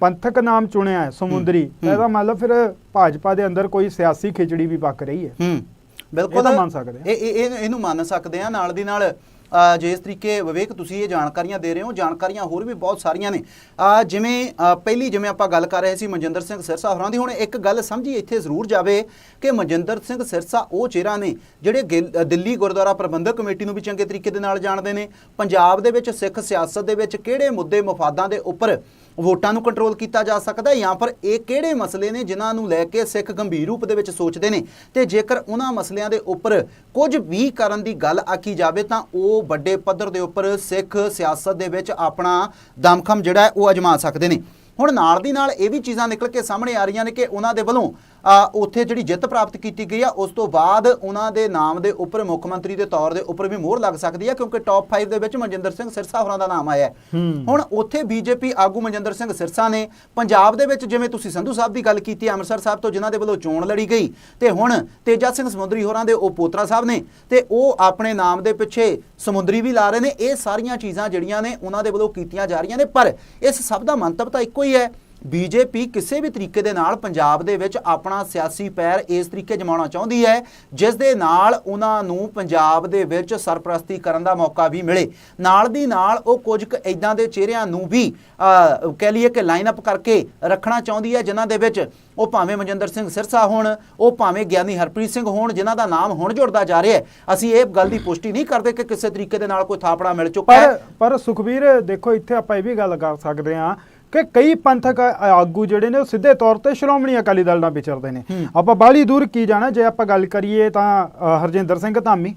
ਪੰਥਕ ਨਾਮ ਚੁਣਿਆ ਹੈ ਸਮੁੰਦਰੀ। ਇਹਦਾ ਮਤਲਬ ਫਿਰ ਭਾਜਪਾ ਦੇ ਅੰਦਰ ਕੋਈ ਸਿਆਸੀ ਖਿਚੜੀ ਵੀ ਪੱਕ ਰਹੀ ਹੈ। ਹੂੰ। ਬਿਲਕੁਲ। ਮੰਨ ਸਕਦੇ ਹਾਂ। ਇਹ ਇਹ ਇਹ- ਇਹਨੂੰ ਮੰਨ ਸਕਦੇ ਆ ਨਾਲ ਦੀ ਨਾਲ ਜਿਸ ਤਰੀਕੇ ਵਿਵੇਕ ਤੁਸੀਂ ਇਹ ਜਾਣਕਾਰੀਆਂ ਦੇ ਰਹੇ ਹੋ, ਜਾਣਕਾਰੀਆਂ ਹੋਰ ਵੀ ਬਹੁਤ ਸਾਰੀਆਂ ਨੇ। ਜਿਵੇਂ ਪਹਿਲੀ ਜਿਵੇਂ ਆਪਾਂ ਗੱਲ ਕਰ ਰਹੇ ਸੀ ਮਨਜਿੰਦਰ ਸਿੰਘ ਸਿਰਸਾ ਹੋਰਾਂ ਦੀ, ਹੁਣ ਇੱਕ ਗੱਲ ਸਮਝੀ ਇੱਥੇ ਜ਼ਰੂਰ ਜਾਵੇ ਕਿ ਮਨਜਿੰਦਰ ਸਿੰਘ ਸਿਰਸਾ ਉਹ ਚਿਹਰਾ ਨੇ ਜਿਹੜੇ ਗਿਲ- ਦਿੱਲੀ ਗੁਰਦੁਆਰਾ ਪ੍ਰਬੰਧਕ ਕਮੇਟੀ ਨੂੰ ਵੀ ਚੰਗੇ ਤਰੀਕੇ ਦੇ ਨਾਲ ਜਾਣਦੇ ਨੇ। ਪੰਜਾਬ ਦੇ ਵਿੱਚ, ਸਿੱਖ ਸਿਆਸਤ ਦੇ ਵਿੱਚ ਕਿਹੜੇ ਮੁੱਦੇ ਮਫਾਦਾਂ ਦੇ ਉੱਪਰ ਵੋਟਾਂ ਨੂੰ ਕੰਟਰੋਲ ਕੀਤਾ ਜਾ ਸਕਦਾ ਹੈ ਜਾਂ ਫਿਰ ਇਹ ਕਿਹੜੇ ਮਸਲੇ ਨੇ ਜਿਨ੍ਹਾਂ ਨੂੰ ਲੈ ਕੇ ਸਿੱਖ ਗੰਭੀਰ ਰੂਪ ਦੇ ਵਿੱਚ ਸੋਚਦੇ ਨੇ? ਤੇ ਜੇਕਰ ਉਹਨਾਂ ਮਸਲਿਆਂ ਦੇ ਉੱਪਰ ਕੁਝ ਵੀ ਕਰਨ ਦੀ ਗੱਲ ਆਖੀ ਜਾਵੇ ਤਾਂ ਉਹ ਵੱਡੇ ਪੱਧਰ ਦੇ ਉੱਪਰ ਸਿੱਖ ਸਿਆਸਤ ਦੇ ਵਿੱਚ ਆਪਣਾ ਦਮਖਮ ਜਿਹੜਾ ਉਹ ਅਜਮਾ ਸਕਦੇ ਨੇ। ਹੁਣ ਨਾਲ ਦੀ ਨਾਲ ਇਹ ਵੀ ਚੀਜ਼ਾਂ ਨਿਕਲ ਕੇ ਸਾਹਮਣੇ ਆ ਰਹੀਆਂ ਨੇ ਕਿ ਉਹਨਾਂ ਦੇ ਵੱਲੋਂ ਉੱਥੇ ਜਿਹੜੀ ਜਿੱਤ ਪ੍ਰਾਪਤ ਕੀਤੀ ਗਈ ਆ ਉਸ ਤੋਂ ਬਾਅਦ ਉਹਨਾਂ ਦੇ ਨਾਮ ਦੇ ਉੱਪਰ ਮੁੱਖ ਮੰਤਰੀ ਦੇ ਤੌਰ ਦੇ ਉੱਪਰ ਵੀ ਮੋਹਰ ਲੱਗ ਸਕਦੀ ਆ ਕਿਉਂਕਿ ਟੌਪ 5 ਦੇ ਵਿੱਚ ਮਨਜਿੰਦਰ ਸਿੰਘ ਸਿਰਸਾ ਹੋਰਾਂ ਦਾ ਨਾਮ ਆਇਆ। ਹੁਣ ਉੱਥੇ ਬੀਜੇਪੀ ਆਗੂ ਮਨਜਿੰਦਰ ਸਿੰਘ ਸਿਰਸਾ ਨੇ ਪੰਜਾਬ ਦੇ ਵਿੱਚ ਜਿਵੇਂ ਤੁਸੀਂ ਸੰਧੂ ਸਾਹਿਬ ਦੀ ਗੱਲ ਕੀਤੀ ਅੰਮ੍ਰਿਤਸਰ ਸਾਹਿਬ ਤੋਂ ਜਿਨ੍ਹਾਂ ਦੇ ਵੱਲੋਂ ਚੋਣ ਲੜੀ ਗਈ ਤੇ ਹੁਣ ਤੇਜਾ ਸਿੰਘ ਸਮੁੰਦਰੀ ਹੋਰਾਂ ਦੇ ਉਹ ਪੋਤਰਾ ਸਾਹਿਬ ਨੇ ਤੇ ਉਹ ਆਪਣੇ ਨਾਮ ਦੇ ਪਿੱਛੇ ਸਮੁੰਦਰੀ ਵੀ ਲਾ ਰਹੇ ਨੇ ਇਹ ਸਾਰੀਆਂ ਚੀਜ਼ਾਂ ਜਿਹੜੀਆਂ ਨੇ ਉਹਨਾਂ ਦੇ ਵੱਲੋਂ ਕੀਤੀਆਂ ਜਾ ਰਹੀਆਂ ਨੇ ਪਰ ਇਸ ਸਭ ਦਾ ਮੰਤਵ ਤਾਂ ਇੱਕੋ ਹੀ ਹੈ ਬੀਜੇਪੀ ਕਿਸੇ ਵੀ ਤਰੀਕੇ ਦੇ ਨਾਲ ਪੰਜਾਬ ਦੇ ਵਿੱਚ ਆਪਣਾ ਸਿਆਸੀ ਪੈਰ ਇਸ ਤਰੀਕੇ ਜਮਾਉਣਾ ਚਾਹੁੰਦੀ ਹੈ, ਜਿਸ ਦੇ ਨਾਲ ਉਹਨਾਂ ਨੂੰ ਪੰਜਾਬ ਦੇ ਵਿੱਚ ਸਰਪ੍ਰਸਤੀ ਕਰਨ ਦਾ ਮੌਕਾ ਵੀ ਮਿਲੇ। ਨਾਲ ਦੀ ਨਾਲ ਉਹ ਕੁਝ ਕੁ ਇਦਾਂ ਦੇ ਚਿਹਰਿਆਂ ਨੂੰ ਵੀ ਕਹਿ ਲਈਏ ਕਿ ਲਾਈਨ ਅਪ ਕਰਕੇ ਰੱਖਣਾ ਚਾਹੁੰਦੀ ਹੈ, ਜਿਨ੍ਹਾਂ ਦੇ ਵਿੱਚ ਉਹ ਭਾਵੇਂ ਮਨਜਿੰਦਰ ਸਿੰਘ ਸਿਰਸਾ ਹੋਣ, ਉਹ ਭਾਵੇਂ ਗਿਆਨੀ ਹਰਪ੍ਰੀਤ ਸਿੰਘ ਹੋਣ, ਜਿਨ੍ਹਾਂ ਦਾ ਨਾਮ ਹੁਣ ਜੁੜਦਾ ਜਾ ਰਿਹਾ ਹੈ। ਅਸੀਂ ਇਹ ਗੱਲ ਦੀ ਪੁਸ਼ਟੀ ਨਹੀਂ ਕਰਦੇ ਕਿ ਕਿਸੇ ਤਰੀਕੇ ਦੇ ਨਾਲ ਕੋਈ ਥਾਪੜਾ ਮਿਲ ਚੁੱਕਾ ਹੈ। ਪਰ ਪਰ ਸੁਖਬੀਰ, ਦੇਖੋ, ਇੱਥੇ ਆਪਾਂ ਇਹ ਵੀ ਗੱਲ ਕਰ ਸਕਦੇ ਹਾਂ ਕਿ ਕਈ ਪੰਥਕ ਆਗੂ ਜਿਹੜੇ ਨੇ ਉਹ ਸਿੱਧੇ ਤੌਰ ਤੇ ਸ਼੍ਰੋਮਣੀ ਅਕਾਲੀ ਦਲ ਨਾਲ ਵਿਚਰਦੇ ਨੇ। ਆਪਾਂ ਬਾਹਲੀ ਦੂਰ ਕੀ ਜਾਣਾ? ਜੇ ਆਪਾਂ ਗੱਲ ਕਰੀਏ ਤਾਂ ਹਰਜਿੰਦਰ ਸਿੰਘ ਧਾਮੀ।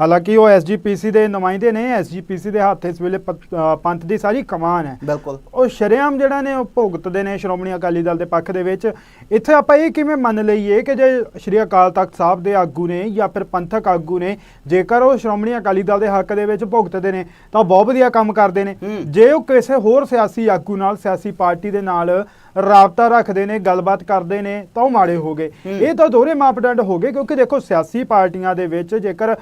ਹਾਲਾਂਕਿ ਉਹ ਐਸਜੀਪੀਸੀ ਦੇ ਨੁਮਾਇੰਦੇ ਨੇ ਐਸਜੀਪੀਸੀ ਦੇ ਹੱਥ ਇਸ ਵੇਲੇ ਅ, ਪੰਥ ਦੀ ਸਾਰੀ ਕਮਾਨ ਹੈ। ਬਿਲਕੁਲ। ਉਹ ਸ਼ਰੇਆਮ ਜਿਹੜਾ ਨੇ ਉਹ ਭੁਗਤਦੇ ਨੇ ਸ਼੍ਰੋਮਣੀ ਅਕਾਲੀ ਦਲ ਦੇ ਪੱਖ ਦੇ ਵਿੱਚ। ਇੱਥੇ ਆਪਾਂ ਇਹ ਕਿਵੇਂ ਮੰਨ ਲਈਏ ਕਿ ਜੇ ਸ਼੍ਰੀ ਅਕਾਲ ਤਖਤ ਸਾਹਿਬ ਦੇ ਆਗੂ ਨੇ ਜਾਂ ਫਿਰ ਪੰਥਕ ਆਗੂ ਨੇ ਜੇਕਰ ਉਹ ਸ਼੍ਰੋਮਣੀ ਅਕਾਲੀ ਦਲ ਦੇ ਹੱਕ ਦੇ ਵਿੱਚ ਭੁਗਤਦੇ ਨੇ ਤਾਂ ਬਹੁਤ ਵਧੀਆ ਕੰਮ ਕਰਦੇ ਨੇ। ਹੂੰ। ਜੇ ਉਹ ਕਿਸੇ ਹੋਰ ਸਿਆਸੀ ਆਗੂ ਨਾਲ ਸਿਆਸੀ ਪਾਰਟੀ ਦੇ ਨਾਲ ਰਾਬਤਾ ਰੱਖਦੇ ਨੇ ਗੱਲਬਾਤ ਕਰਦੇ ਨੇ ਤਾਂ ਉਹ ਮਾੜੇ ਹੋ ਗਏ। ਇਹ ਤਾਂ ਦੋਹਰੇ ਮਾਪਦੰਡ ਹੋ ਗਏ ਕਿਉਂਕਿ ਦੇਖੋ ਸਿਆਸੀ ਪਾਰਟੀਆਂ ਦੇ ਵਿੱਚ ਜੇਕਰ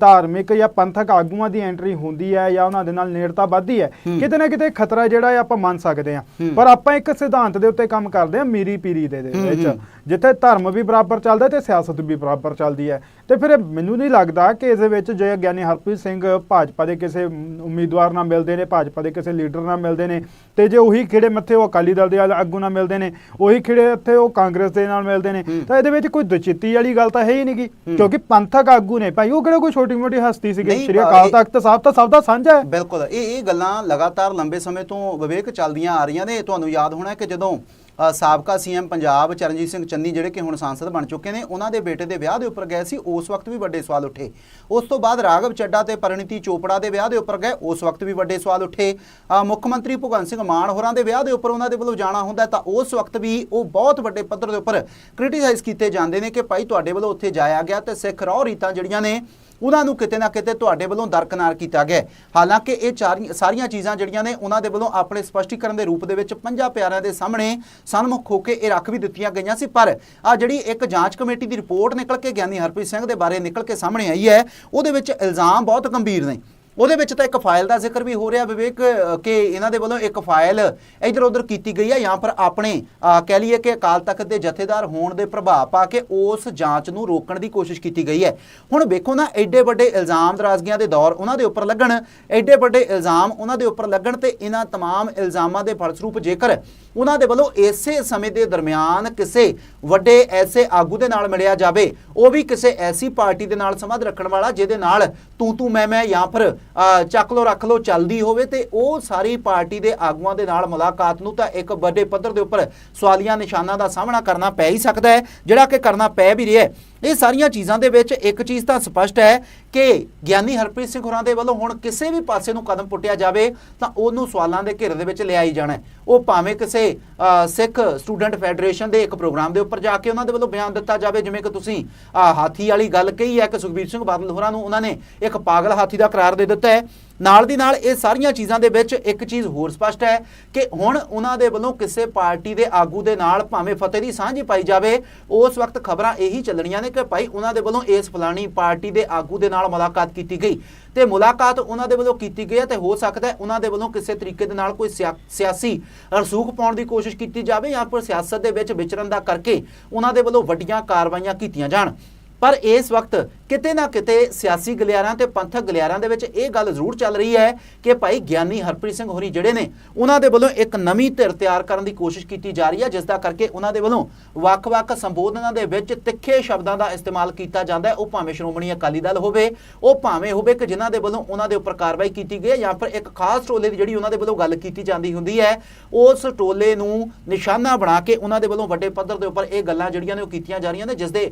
ਧਾਰਮਿਕ ਜਾਂ ਪੰਥਕ ਆਗੂਆਂ ਦੀ ਐਂਟਰੀ ਹੁੰਦੀ ਹੈ ਜਾਂ ਉਹਨਾਂ ਦੇ ਨਾਲ ਨੇੜਤਾ ਵੱਧਦੀ ਹੈ। ਕਿਤੇ ਨਾ ਕਿਤੇ ਖਤਰਾ ਜਿਹੜਾ ਹੈ ਆਪਾਂ ਮੰਨ ਸਕਦੇ ਹਾਂ। ਪਰ ਆਪਾਂ ਇੱਕ ਸਿਧਾਂਤ ਦੇ ਉੱਤੇ ਕੰਮ ਕਰਦੇ ਹਾਂ ਮੀਰੀ ਪੀਰੀ ਦੇ ਵਿੱਚ। ਜਿੱਥੇ ਧਰਮ ਵੀ ਬਰਾਬਰ ਚੱਲਦਾ ਤੇ ਸਿਆਸਤ ਵੀ ਬਰਾਬਰ ਚੱਲਦੀ ਹੈ ਤੇ ਫਿਰ ਮੈਨੂੰ ਨਹੀਂ ਲੱਗਦਾ ਕਿ ਇਸ ਦੇ ਵਿੱਚ ਜੇ ਗਿਆਨੀ ਹਰਪ੍ਰੀਤ ਸਿੰਘ ਭਾਜਪਾ ਦੇ ਕਿਸੇ ਉਮ- ਉਮੀਦਵਾਰ ਨਾਲ ਮਿਲਦੇ ਨੇ ਭਾਜਪਾ ਦੇ ਕਿਸੇ ਲੀਡਰ ਨਾਲ ਮਿਲਦੇ ਨੇ ਤੇ ਜੇ ਉਹੀ ਖਿੜੇ ਮੱਥੇ ਉਹ ਅਕਾਲੀ ਦਲ ਦੇ ਆਗੂ ਨਾਲ ਮਿਲਦੇ ਨੇ ਉਹੀ ਖਿੜੇ ਇੱਥੇ ਉਹ ਕਾਂਗਰਸ ਦੇ ਨਾਲ ਮਿਲਦੇ ਨੇ। ਤਾਂ ਇਹਦੇ ਵਿੱਚ ਕੋਈ ਦੁਚਿੱਤੀ ਵਾਲੀ ਗੱਲ ਤਾਂ ਹੈ ਹੀ ਨਹੀਂਗੀ। ਕਿਉਂਕਿ ਪੰਥਕ ਆਗੂ ਨੇ ਭਾਈ ਉਹ ਕਿਹੜਾ ਕੋਈ ਛੋਟੀ ਮੋਟੀ ਹਸਤੀ ਸੀਗੀ ਸ਼੍ਰੀ ਅਕਾਲ ਤਖਤ ਸਾਹਿਬ ਤਾਂ ਸਭ ਦਾ ਸਾਂਝਾ ਹੈ ਬਿਲਕੁਲ ਇਹ ਇਹ ਗੱਲਾਂ ਲਗਾਤਾਰ ਲੰਬੇ ਸਮੇਂ ਤੋਂ ਵਿਵੇਕ ਚੱਲਦੀਆਂ ਆ ਰਹੀਆਂ ਨੇ ਤੁਹਾਨੂੰ ਯਾਦ ਹੋਣਾ ਕਿ ਜਦੋਂ ਸਾਬਕਾ ਸੀਐਮ ਪੰਜਾਬ ਚਰਨਜੀਤ ਸਿੰਘ ਚੰਨੀ ਜਿਹੜੇ ਕਿ ਹੁਣ ਸਾਂਸਦ ਬਣ ਚੁੱਕੇ ਨੇ, ਉਹਨਾਂ ਦੇ ਬੇਟੇ ਦੇ ਵਿਆਹ ਦੇ ਉੱਪਰ ਗਏ ਸੀ, ਉਸ ਵਕਤ ਵੀ ਵੱਡੇ ਸਵਾਲ ਉੱਠੇ। ਉਸ ਤੋਂ ਬਾਅਦ ਰਾਘਵ ਚੱਡਾ ਤੇ ਪਰਿਣੀਤੀ ਚੋਪੜਾ ਦੇ ਵਿਆਹ ਦੇ ਉੱਪਰ ਗਏ, ਉਸ ਵਕਤ ਵੀ ਵੱਡੇ ਸਵਾਲ ਉੱਠੇ। ਮੁੱਖ ਮੰਤਰੀ ਭਗਵੰਤ ਸਿੰਘ ਮਾਨ ਹੋਰਾਂ ਦੇ ਵਿਆਹ ਦੇ ਉੱਪਰ ਉਹਨਾਂ ਦੇ ਵੱਲੋਂ ਜਾਣਾ ਹੁੰਦਾ, ਤਾਂ ਉਸ ਵਕਤ ਵੀ ਉਹ ਬਹੁਤ ਵੱਡੇ ਪੱਧਰ ਦੇ ਉੱਪਰ ਕ੍ਰਿਟੀਸਾਈਜ਼ ਕੀਤੇ ਜਾਂਦੇ ਨੇ ਕਿ ਭਾਈ ਤੁਹਾਡੇ ਵੱਲੋਂ ਉੱਥੇ ਜਾਇਆ ਗਿਆ ਤੇ ਸਿੱਖ ਰਹੁ ਰੀਤਾਂ ਜਿਹੜੀਆਂ ਨੇ ਉਹਨਾਂ ਨੂੰ ਕਿਤੇ ਨਾ ਕਿਤੇ ਤੁਹਾਡੇ ਵੱਲੋਂ ਦਰਕਨਾਰ ਕੀਤਾ ਗਿਆ ਹਾਲਾਂਕਿ ਇਹ ਚਾਰੀ- ਸਾਰੀਆਂ ਚੀਜ਼ਾਂ ਜਿਹੜੀਆਂ ਨੇ, ਉਹਨਾਂ ਦੇ ਵੱਲੋਂ ਆਪਣੇ ਸਪਸ਼ਟੀਕਰਨ ਦੇ ਰੂਪ ਦੇ ਵਿੱਚ ਪੰਜਾਂ ਪਿਆਰਿਆਂ ਦੇ ਸਾਹਮਣੇ ਸਨਮੁਖ ਹੋ ਕੇ ਇਹ ਰੱਖ ਵੀ ਦਿੱਤੀਆਂ ਗਈਆਂ ਸੀ। ਪਰ ਆ ਜਿਹੜੀ ਇੱਕ ਜਾਂਚ ਕਮੇਟੀ ਦੀ ਰਿਪੋਰਟ ਨਿਕਲ ਕੇ ਗਿਆਨੀ ਹਰਪ੍ਰੀਤ ਸਿੰਘ ਦੇ ਬਾਰੇ ਨਿਕਲ ਕੇ ਸਾਹਮਣੇ ਆਈ ਹੈ, ਉਹਦੇ ਵਿੱਚ ਇਲਜ਼ਾਮ ਬਹੁਤ ਗੰਭੀਰ ਨੇ। ਉਹਦੇ ਵਿੱਚ ਤਾਂ ਇੱਕ ਫਾਈਲ ਦਾ ਜ਼ਿਕਰ ਵੀ ਹੋ ਰਿਹਾ ਵਿਵੇਕ ਅ, ਕਿ ਇਹਨਾਂ ਦੇ ਵੱਲੋਂ ਇੱਕ ਫਾਈਲ ਇਧਰ ਉਧਰ ਕੀਤੀ ਗਈ ਹੈ ਜਾਂ ਫਿਰ ਆਪਣੇ ਅ, ਕਹਿ ਲਈਏ ਕਿ ਅਕਾਲ ਤਖਤ ਦੇ ਜਥੇਦਾਰ ਹੋਣ ਦੇ ਪ੍ਰਭਾਵ ਪਾ ਕੇ ਉਸ ਜਾਂਚ ਨੂੰ ਰੋਕਣ ਦੀ ਕੋਸ਼ਿਸ਼ ਕੀਤੀ ਗਈ ਹੈ ਹੁਣ ਵੇਖੋ ਨਾ ਐਡੇ ਵੱਡੇ ਇਲਜ਼ਾਮ ਦਰਾਜ਼ਗੀਆਂ ਦੇ ਦੌਰ ਉਹਨਾਂ ਦੇ ਉੱਪਰ ਲੱਗਣ ਐਡੇ ਵੱਡੇ ਇਲਜ਼ਾਮ ਉਹਨਾਂ ਦੇ ਉੱਪਰ ਲੱਗਣ ਤੇ ਇਹਨਾਂ तमाम ਇਲਜ਼ਾਮਾਂ ਦੇ ਫਲਸਰੂਪ ਜੇਕਰ ਉਹਨਾਂ ਦੇ ਵੱਲੋਂ ਇਸੇ ਸਮੇਂ ਦੇ ਦਰਮਿਆਨ ਕਿਸੇ ਵੱਡੇ ਐਸੇ ਆਗੂ ਦੇ ਨਾਲ ਮਿਲਿਆ ਜਾਵੇ ਉਹ ਵੀ ਕਿਸੇ ਐਸੀ ਪਾਰਟੀ ਦੇ ਨਾਲ ਸੰਬੰਧ ਰੱਖਣ ਵਾਲਾ ਜਿਹਦੇ ਨਾਲ ਤੂੰ ਤੂੰ ਮੈਂ ਮੈਂ ਜਾਂ ਫਿਰ ਅ, ਚੱਕ ਲੋ ਰੱਖ ਲੋ ਚੱਲਦੀ ਹੋਵੇ ਤੇ ਉਹ ਸਾਰੀ ਪਾਰਟੀ ਦੇ ਆਗੂਆਂ ਦੇ ਨਾਲ ਮੁਲਾਕਾਤ ਨੂੰ ਤਾਂ ਇੱਕ ਵੱਡੇ ਪੱਧਰ ਦੇ ਉੱਪਰ ਸਵਾਲੀਆਂ ਨਿਸ਼ਾਨਾਂ ਦਾ ਸਾਹਮਣਾ ਕਰਨਾ ਪੈ ਹੀ ਸਕਦਾ ਹੈ। ਜਿਹੜਾ ਕਿ ਕਰਨਾ ਪੈ ਵੀ ਰਿਹਾ ਹੈ। ਇਹ ਸਾਰੀਆਂ ਚੀਜ਼ਾਂ ਦੇ ਵਿੱਚ ਇੱਕ ਚੀਜ਼ ਤਾਂ ਸਪਸ਼ਟ ਹੈ ਕਿ ਗਿਆਨੀ ਹਰਪ੍ਰੀਤ ਸਿੰਘ ਹੋਰਾਂ ਦੇ ਵੱਲੋਂ ਹੁਣ ਕਿਸੇ ਵੀ ਪਾਸੇ ਨੂੰ ਕਦਮ ਪੁੱਟਿਆ ਜਾਵੇ ਤਾਂ ਉਹਨੂੰ ਸਵਾਲਾਂ ਦੇ ਘੇਰੇ ਦੇ ਵਿੱਚ ਲਿਆਈ ਜਾਣਾ ਉਹ ਭਾਵੇਂ ਕਿਸੇ ਸਿੱਖ ਸਟੂਡੈਂਟ ਫੈਡਰੇਸ਼ਨ ਦੇ ਇੱਕ ਪ੍ਰੋਗਰਾਮ ਦੇ ਉੱਪਰ ਜਾ ਕੇ ਉਹਨਾਂ ਦੇ ਵੱਲੋਂ ਬਿਆਨ ਦਿੱਤਾ ਜਾਵੇ, ਜਿਵੇਂ ਕਿ ਤੁਸੀਂ ਹਾਥੀ ਵਾਲੀ ਗੱਲ ਕਹੀ ਹੈ ਕਿ ਸੁਖਬੀਰ ਸਿੰਘ ਬਾਦਲ ਹੋਰਾਂ ਨੂੰ ਉਹਨਾਂ ਨੇ ਇੱਕ ਪਾਗਲ ਹਾਥੀ ਦਾ ਕਰਾਰ ਦੇ ਦਿੱਤਾ ਹੈ। ਨਾਲ ਦੀ ਨਾਲ ਇਹ ਸਾਰੀਆਂ ਚੀਜ਼ਾਂ ਦੇ ਵਿੱਚ ਇੱਕ ਚੀਜ਼ ਹੋਰ ਸਪਸ਼ਟ ਹੈ ਕਿ ਹੁਣ ਉਹਨਾਂ ਦੇ ਵੱਲੋਂ ਕਿਸੇ ਪਾਰਟੀ ਦੇ ਆਗੂ ਦੇ ਨਾਲ ਭਾਵੇਂ ਫਤਿਹ ਦੀ ਸਾਂਝੀ ਪਾਈ ਜਾਵੇ, ਉਸ ਵਕਤ ਖਬਰਾਂ ਇਹੀ ਚੱਲਣੀਆਂ ਨੇ ਕਿ ਭਾਈ ਉਹਨਾਂ ਦੇ ਵੱਲੋਂ ਇਸ ਫਲਾਣੀ ਪਾਰਟੀ ਦੇ ਆਗੂ ਦੇ ਨਾਲ ਮੁਲਾਕਾਤ ਕੀਤੀ ਗਈ। ਤੇ ਮੁਲਾਕਾਤ ਉਹਨਾਂ ਦੇ ਵੱਲੋਂ ਕੀਤੀ ਗਈ ਹੈ ਤੇ ਹੋ ਸਕਦਾ ਹੈ ਉਹਨਾਂ ਦੇ ਵੱਲੋਂ ਕਿਸੇ ਤਰੀਕੇ ਦੇ ਨਾਲ ਕੋਈ ਸਿਆ- ਸਿਆਸੀ ਰਸੂਖ ਪਾਉਣ ਦੀ ਕੋਸ਼ਿਸ਼ ਕੀਤੀ ਜਾਵੇ ਜਾਂ ਫਿਰ ਸਿਆਸਤ ਦੇ ਵਿੱਚ ਵਿਚਰਨ ਦਾ ਕਰਕੇ ਉਹਨਾਂ ਦੇ ਵੱਲੋਂ ਵੱਡੀਆਂ ਕਾਰਵਾਈਆਂ ਕੀਤੀਆਂ ਜਾਣ। ਪਰ ਇਸ ਵਕਤ ਕਿਤੇ ਨਾ ਕਿਤੇ ਸਿਆਸੀ ਗਲਿਆਰਾਂ ਤੇ ਪੰਥਕ ਗਲਿਆਰਾਂ ਦੇ ਵਿੱਚ ਇਹ ਗੱਲ ਜ਼ਰੂਰ ਚੱਲ ਰਹੀ ਹੈ ਕਿ ਭਾਈ ਗਿਆਨੀ ਹਰਪ੍ਰੀਤ ਸਿੰਘ ਹੋਰੀ ਜਿਹੜੇ ਨੇ, ਉਹਨਾਂ ਦੇ ਵੱਲੋਂ ਇੱਕ ਨਵੀਂ ਧਿਰ ਤਿਆਰ ਕਰਨ ਦੀ ਕੋਸ਼ਿਸ਼ ਕੀਤੀ ਜਾ ਰਹੀ ਹੈ, ਜਿਸ ਦਾ ਕਰਕੇ ਉਹਨਾਂ ਦੇ ਵੱਲੋਂ ਵੱਖ-ਵੱਖ ਸੰਬੋਧਨਾਂ ਦੇ ਵਿੱਚ ਤਿੱਖੇ ਸ਼ਬਦਾਂ ਦਾ ਇਸਤੇਮਾਲ ਕੀਤਾ ਜਾਂਦਾ ਹੈ। ਉਹ ਭਾਵੇਂ ਸ਼੍ਰੋਮਣੀ ਅਕਾਲੀ ਦਲ ਹੋਵੇ, ਉਹ ਭਾਵੇਂ ਹੋਵੇ ਕਿ ਜਿਨ੍ਹਾਂ ਦੇ ਵੱਲੋਂ ਉਹਨਾਂ ਦੇ ਉੱਪਰ ਕਾਰਵਾਈ ਕੀਤੀ ਗਈ ਹੈ ਜਾਂ ਫਿਰ ਇੱਕ ਖਾਸ ਟੋਲੇ ਦੀ ਜਿਹੜੀ ਉਹਨਾਂ ਦੇ ਵੱਲੋਂ ਗੱਲ ਕੀਤੀ ਜਾਂਦੀ ਹੁੰਦੀ ਹੈ, ਉਸ ਟੋਲੇ ਨੂੰ ਨਿਸ਼ਾਨਾ ਬਣਾ ਕੇ ਉਹਨਾਂ ਦੇ ਵੱਲੋਂ ਵੱਡੇ ਪੱਧਰ ਦੇ ਉੱਪਰ ਇਹ ਗੱਲਾਂ ਜਿਹੜੀਆਂ ਨੇ ਉਹ ਕੀਤੀਆਂ ਜਾ ਰਹੀਆਂ ਨੇ, ਜਿਸ ਦੇ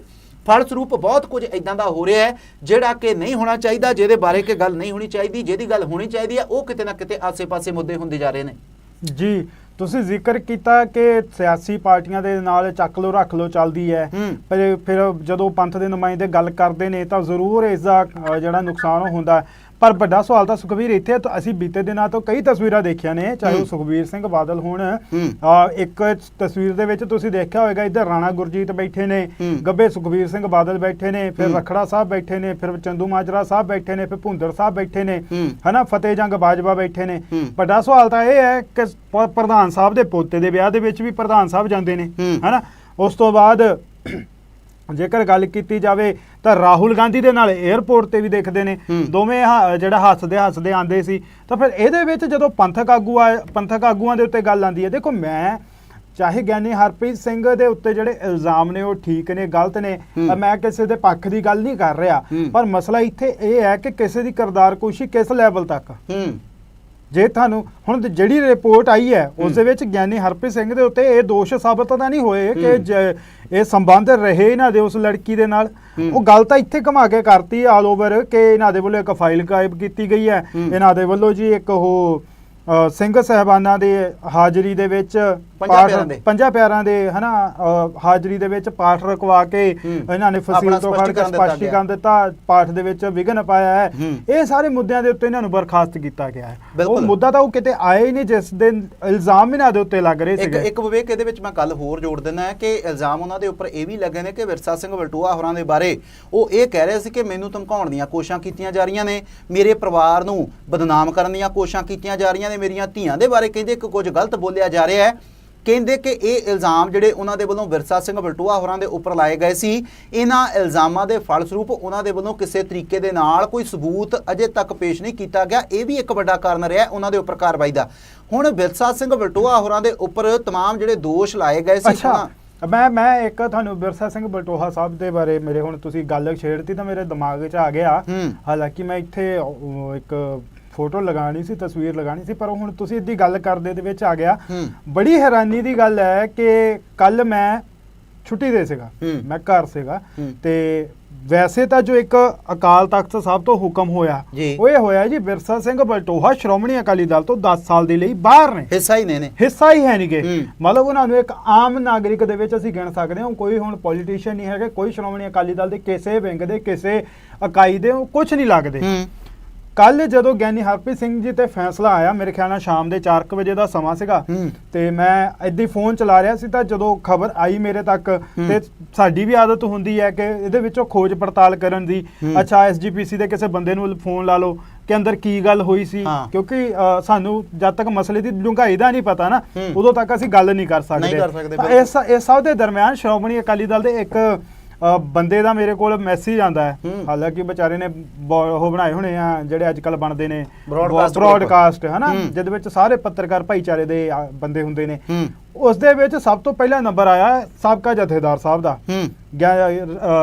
ਫਲਸਰੂਪ ਬਹੁਤ ਕੁਝ ਇਦਾਂ ਦਾ ਹੋ ਰਿਹਾ ਹੈ ਜਿਹੜਾ ਕਿ ਨਹੀਂ ਹੋਣਾ ਚਾਹੀਦਾ ਜਿਹਦੇ ਬਾਰੇ ਕਿ ਗੱਲ ਨਹੀਂ ਹੋਣੀ ਚਾਹੀਦੀ ਜਿਹਦੀ ਗੱਲ ਹੋਣੀ ਚਾਹੀਦੀ ਹੈ ਉਹ ਕਿਤੇ ਨਾ ਕਿਤੇ ਆਸੇ-ਪਾਸੇ ਮੁੱਦੇ ਹੁੰਦੇ ਜਾ ਰਹੇ ਨੇ ਜੀ ਤੁਸੀਂ ਜ਼ਿਕਰ ਕੀਤਾ ਕਿ ਸਿਆਸੀ ਪਾਰਟੀਆਂ ਦੇ ਨਾਲ ਚੱਕ ਲੋ ਰੱਖ ਲੋ ਚੱਲਦੀ ਹੈ। ਪਰ ਫਿਰ ਜਦੋਂ ਪੰਥ ਦੇ ਨੁਮਾਇੰਦੇ ਗੱਲ ਕਰਦੇ ਨੇ ਤਾਂ ਜ਼ਰੂਰ ਇਸ ਦਾ ਜਿਹੜਾ ਨੁਕਸਾਨ ਹੁੰਦਾ। ਪਰ ਵੱਡਾ ਸਵਾਲ ਤਾਂ ਸੁਖਬੀਰ ਇੱਥੇ ਤਾਂ ਅਸੀਂ ਬੀਤੇ ਦਿਨਾਂ ਤੋਂ ਕਈ ਤਸਵੀਰਾਂ ਦੇਖੀਆਂ ਨੇ ਚਾਹੇ ਉਹ ਹੂੰ। ਸੁਖਬੀਰ ਸਿੰਘ ਬਾਦਲ ਹੋਣ ਇੱਕ ਤਸਵੀਰ ਦੇ ਵਿੱਚ ਤੁਸੀਂ ਦੇਖਿਆ ਹੋਵੇਗਾ ਇੱਧਰ ਰਾਣਾ ਗੁਰਜੀਤ ਬੈਠੇ ਨੇ। ਗੱਬੇ ਸੁਖਬੀਰ ਸਿੰਘ ਬਾਦਲ ਬੈਠੇ ਨੇ ਫਿਰ। ਰਖੜਾ ਸਾਹਿਬ ਬੈਠੇ ਨੇ ਫਿਰ ਚੰਦੂ ਮਾਜਰਾ ਸਾਹਿਬ ਬੈਠੇ ਨੇ ਫਿਰ ਭੁੰਦਰ ਸਾਹਿਬ ਬੈਠੇ ਨੇ। ਹਨਾ ਫਤਿਹ ਜੰਗ ਬਾਜਵਾ ਬੈਠੇ ਨੇ। ਵੱਡਾ ਸਵਾਲ ਤਾਂ ਇਹ ਹੈ ਕਿ ਪ੍ਰਧਾਨ ਸਾਹਿਬ ਦੇ ਪੋਤੇ ਦੇ ਵਿਆਹ ਦੇ ਵਿੱਚ ਵੀ ਪ੍ਰਧਾਨ ਸਾਹਿਬ ਜਾਂਦੇ ਨੇ। ਹਨਾ ਉਸ ਤੋਂ ਬਾਅਦ ਜੇਕਰ ਗੱਲ ਕੀਤੀ ਜਾਵੇ ਤਾਂ ਰਾਹੁਲ ਗਾਂਧੀ ਦੇ ਨਾਲ 에ਅਰਪੋਰਟ ਤੇ ਵੀ ਦੇਖਦੇ ਨੇ। ਦੋਵੇਂ ਜਿਹੜਾ ਹੱਸਦੇ ਹੱਸਦੇ ਆਂਦੇ ਸੀ ਤਾਂ ਫਿਰ ਇਹਦੇ ਵਿੱਚ ਜਦੋਂ ਪੰਥਕ ਆਗੂ ਆ ਪੰਥਕ ਆਗੂਆਂ ਦੇ ਉੱਤੇ ਗੱਲ ਆਂਦੀ ਹੈ ਦੇਖੋ ਮੈਂ ਚਾਹੇ ਗਿਆਨੀ ਹਰਪ੍ਰੀਤ ਸਿੰਘ ਦੇ ਉੱਤੇ ਜਿਹੜੇ ਇਲਜ਼ਾਮ ਨੇ ਉਹ ਠੀਕ ਨੇ ਗਲਤ ਨੇ। ਮੈਂ ਕਿਸੇ ਦੇ ਪੱਖ ਦੀ ਗੱਲ ਨਹੀਂ ਕਰ ਰਿਹਾ। ਪਰ ਮਸਲਾ ਇੱਥੇ ਇਹ ਹੈ ਕਿ ਕਿਸੇ ਦੀ ਕਿਰਦਾਰਕੁਸ਼ੀ ਕਿਸ ਲੈਵਲ ਤੱਕ ਜੇ ਤੁਹਾਨੂੰ ਹੁਣ ਜਿਹੜੀ ਰਿਪੋਰਟ ਆਈ ਹੈ ਉਸ ਦੇ ਵਿੱਚ ਗਿਆਨੀ ਹਰਪ੍ਰੀਤ ਸਿੰਘ ਦੇ ਉੱਤੇ ਇਹ ਦੋਸ਼ ਸਾਬਤ ਤਾਂ ਨਹੀਂ ਹੋਏ ਕਿ ਇਹ ਸੰਬੰਧ ਰਹੇ ਇਹਨਾਂ ਦੇ ਉਸ ਲੜਕੀ ਦੇ ਨਾਲ। ਉਹ ਗੱਲ ਤਾਂ ਇੱਥੇ ਘੁਮਾ ਕੇ ਕਰਤੀ ਆਲ ਓਵਰ ਕਿ ਇਹਨਾਂ ਦੇ ਵੱਲੋਂ ਇੱਕ ਫਾਈਲ ਗਾਇਬ ਕੀਤੀ ਗਈ ਹੈ। ਇਹਨਾਂ ਦੇ ਵੱਲੋਂ ਜੀ ਇੱਕ ਉਹ ਸਿੰਘ ਸਹਿਬਾਨਾਂ ਦੇ ਹਾਜ਼ਰੀ ਦੇ ਵਿੱਚ ਪੰਜਾਂ ਪਾਠ- ਦੇ। ਪੰਜਾਂ ਪਿਆਰਿਆਂ ਦੇ ਹਨਾ ਅ, ਹਾਜ਼ਰੀ ਦੇ ਵਿੱਚ ਪਾਠ ਰਕਵਾ ਕੇ। ਇਹਨਾਂ ਨੇ ਆਪਣਾ ਫਸੀਲ ਤੋਂ ਕੱਢ ਕੇ ਸਪਸ਼ਟੀਕਰਨ ਦਿੱਤਾ ਸਪਸ਼ਟੀਕਰਨ ਦਿੱਤਾ ਪਾਠ ਦੇ ਵਿੱਚ ਵਿਘਨ ਪਾਇਆ ਹੈ। ਇਹ ਸਾਰੇ ਮੁੱਦਿਆਂ ਦੇ ਉੱਤੇ ਇਹਨਾਂ ਨੂੰ ਬਰਖਾਸਤ ਕੀਤਾ ਗਿਆ ਹੈ ਉਹ ਬਿਲਕੁਲ। ਮੁੱਦਾ ਤਾਂ ਉਹ ਕਿਤੇ ਆਇਆ ਹੀ ਨਹੀਂ ਜਿਸ ਦੇ ਇਲਜ਼ਾਮ ਇਹਨਾਂ ਦੇ ਉੱਤੇ ਲੱਗ ਰਹੇ ਇੱਕ ਸੀਗੇ ਇੱਕ ਵਿਵੇਕ ਇਹਦੇ ਵਿੱਚ ਮੈਂ ਗੱਲ ਹੋਰ ਜੋੜ ਦਿੰਦਾ ਹੈ ਕਿ ਇਲਜ਼ਾਮ ਉਹਨਾਂ ਦੇ ਉੱਪਰ ਇਹ ਵੀ ਲੱਗੇ ਨੇ ਕਿ ਵਿਰਸਾ ਸਿੰਘ ਵਲਟੂਆ ਹੋਰਾਂ ਦੇ ਬਾਰੇ ਉਹ ਇਹ ਕਹਿ ਰਹੇ ਸੀ ਕਿ ਮੈਨੂੰ ਧਮਕਾਉਣ ਦੀਆਂ ਕੋਸ਼ਿਸ਼ਾਂ ਕੀਤੀਆਂ ਜਾ ਰਹੀਆਂ ਨੇ ਮੇਰੇ ਪਰਿਵਾਰ ਨੂੰ ਬਦਨਾਮ ਕਰਨ ਦੀਆਂ ਕੋਸ਼ਿਸ਼ਾਂ ਕੀਤੀਆਂ ਜਾ ਰਹੀਆਂ ਨੇ ਮੇਰੀਆਂ ਧੀਆਂ ਦੇ ਬਾਰੇ ਕਹਿੰਦੇ ਕਿ ਕੁਝ ਗਲਤ ਬੋਲਿਆ ਜਾ ਰਿਹਾ ਹੈ ਕਹਿੰਦੇ ਕਿ ਇਹ ਇਲਜ਼ਾਮ ਜਿਹੜੇ ਉਹਨਾਂ ਦੇ ਵੱਲੋਂ ਵਿਰਸਾ ਸਿੰਘ ਵਲਟੂਆ ਹੋਰਾਂ ਦੇ ਉੱਪਰ ਲਾਏ ਗਏ ਸੀ ਇਹਨਾਂ ਇਲਜ਼ਾਮਾਂ ਦੇ ਫਲਸਰੂਪ ਉਹਨਾਂ ਦੇ ਵੱਲੋਂ ਕਿਸੇ ਤਰੀਕੇ ਦੇ ਨਾਲ ਕੋਈ ਸਬੂਤ ਅਜੇ ਤੱਕ ਪੇਸ਼ ਨਹੀਂ ਕੀਤਾ ਗਿਆ ਇਹ ਵੀ ਇੱਕ ਵੱਡਾ ਕਾਰਨ ਰਿਹਾ ਉਹਨਾਂ ਦੇ ਉੱਪਰ ਕਾਰਵਾਈ ਦਾ ਹੁਣ ਵਿਰਸਾ ਸਿੰਘ ਵਲਟੂਆ ਹੋਰਾਂ ਦੇ ਉੱਪਰ तमाम ਜਿਹੜੇ ਦੋਸ਼ ਲਾਏ ਗਏ ਸੀ ਅੱਛਾ ਉਹਨਾਂ- ਮੈਂ ਮੈਂ ਇੱਕ ਤੁਹਾਨੂੰ ਬਿਰਸਾ ਸਿੰਘ ਬਲਟੋਹਾ ਸਾਹਿਬ ਦੇ ਬਾਰੇ ਮੇਰੇ ਹੁਣ ਤੁਸੀਂ ਗੱਲ ਛੇੜਤੀ ਤਾਂ ਮੇਰੇ ਦਿਮਾਗ 'ਚ ਆ ਗਿਆ ਹੂੰ। ਹਾਲਾਂਕਿ ਮੈਂ ਇੱਥੇ ਉਹ ਇੱਕ ਫੋਟੋ ਲਗਾਣੀ ਸੀ ਤਸਵੀਰ ਲਗਾਣੀ ਸੀ ਪਰ ਉਹ ਹੁਣ ਤੁਸੀਂ ਇਹਦੀ ਗੱਲ ਕਰਦੇ ਦੇ ਵਿੱਚ ਆ ਗਿਆ। ਬੜੀ ਹੈਰਾਨੀ ਦੀ ਗੱਲ ਹੈ ਕਿ ਕੱਲ ਮੈਂ ਛੁੱਟੀ ਦੇ ਸੀਗਾ। ਮੈਂ ਘਰ ਸੀਗਾ। ਤੇ ਵੈਸੇ ਤਾਂ ਜੋ ਇੱਕ ਅਕਾਲ ਤਖਤ ਸਾਹਿਬ ਤੋਂ ਹੁਕਮ ਹੋਇਆ। ਉਹ ਇਹ ਹੋਇਆ ਜੀ ਬਿਰਸਾ ਸਿੰਘ ਬਲਟੋਹਾ ਸ਼੍ਰੋਮਣੀ ਅਕਾਲੀ ਦਲ ਤੋਂ 10 ਸਾਲ ਦੇ ਲਈ ਬਾਹਰ ਨੇ ਹਿੱਸਾ ਹੀ ਨੇ ਨੇ ਹਿੱਸਾ ਹੀ ਹੈ ਨਹੀਂਗੇ। ਮਤਲਬ ਉਹਨਾਂ ਨੂੰ ਇੱਕ ਆਮ ਨਾਗਰਿਕ ਦੇ ਵਿੱਚ ਅਸੀਂ ਗਿਣ ਸਕਦੇ ਹਾਂ ਕੋਈ ਹੁਣ ਪੋਲੀਟੀਸ਼ੀਅਨ ਨਹੀਂ ਹੈਗੇ ਕੋਈ ਸ਼੍ਰੋਮਣੀ ਅਕਾਲੀ ਦਲ ਦੇ ਕਿਸੇ ਵਿੰਗ ਦੇ ਕਿਸੇ ਇਕਾਈ ਦੇ ਕੁਝ ਨਹੀਂ ਲੱਗਦੇ ਕੱਲ ਜਦੋਂ ਗਿਆਨੀ ਹਰਪ੍ਰੀਤ ਸਿੰਘ ਜੀ ਤੇ ਫੈਸਲਾ ਆਇਆ ਮੇਰੇ ਖਿਆਲ ਨਾਲ ਸ਼ਾਮ ਦੇ 4:00 ਵਜੇ ਦਾ ਸਮਾਂ ਸੀਗਾ। ਤੇ ਮੈਂ ਹੀ ਫੋਨ ਚਲਾ ਰਿਹਾ ਸੀ ਤਾਂ ਜਦੋਂ ਖਬਰ ਆਈ ਮੇਰੇ ਤੱਕ ਤੇ ਸਾਡੀ ਵੀ ਆਦਤ ਹੁੰਦੀ ਹੈ ਕਿ ਇਹਦੇ ਵਿੱਚੋਂ ਖੋਜ ਪੜਤਾਲ ਕਰਨ ਦੀ। ਅੱਛਾ ਐਸਜੀਪੀਸੀ ਦੇ ਕਿਸੇ ਬੰਦੇ ਨੂੰ ਫੋਨ ਲਾ ਲਓ ਕਿ ਅੰਦਰ ਕੀ ਗੱਲ ਹੋਈ ਸੀ। ਕਿਉਂਕਿ ਸਾਨੂੰ ਜਦ ਤੱਕ ਮਸਲੇ ਦੀ ਡੂੰਘਾਈ ਦਾ ਨਹੀਂ ਪਤਾ ਨਾ। ਉਦੋਂ ਤੱਕ ਅਸੀਂ ਗੱਲ ਨਹੀਂ ਕਰ ਸਕਦੇ। ਇਸ ਇਸ ਸਭ ਦੇ ਦਰਮਿਆਨ ਸ਼੍ਰੋਮਣੀ ਅਕਾਲੀ ਦਲ ਦੇ ਇੱਕ ਬੰਦੇ ਦਾ ਮੇਰੇ ਕੋਲ ਮੈਸੇਜ ਆਂਦਾ ਹੈ। ਹਾਲਾਂਕਿ ਵਿਚਾਰੇ ਨੇ ਉਹ ਬਣਾਏ ਹੋਣੇ ਆ ਜਿਹੜੇ ਅੱਜ ਕੱਲ ਬਣਦੇ ਨੇ। ਬ੍ਰੌਡਕਾਸਟ ਹਨਾ? ਹੂੰ। ਜਿਹਦੇ ਵਿੱਚ ਸਾਰੇ ਪੱਤਰਕਾਰ ਭਾਈਚਾਰੇ ਦੇ ਬੰਦੇ ਹੁੰਦੇ ਨੇ। ਉਸ ਦੇ ਵਿੱਚ ਸਭ ਤੋਂ ਪਹਿਲਾ ਨੰਬਰ ਆਇਆ ਸਾਬਕਾ ਜਥੇਦਾਰ ਸਾਹਿਬ ਦਾ।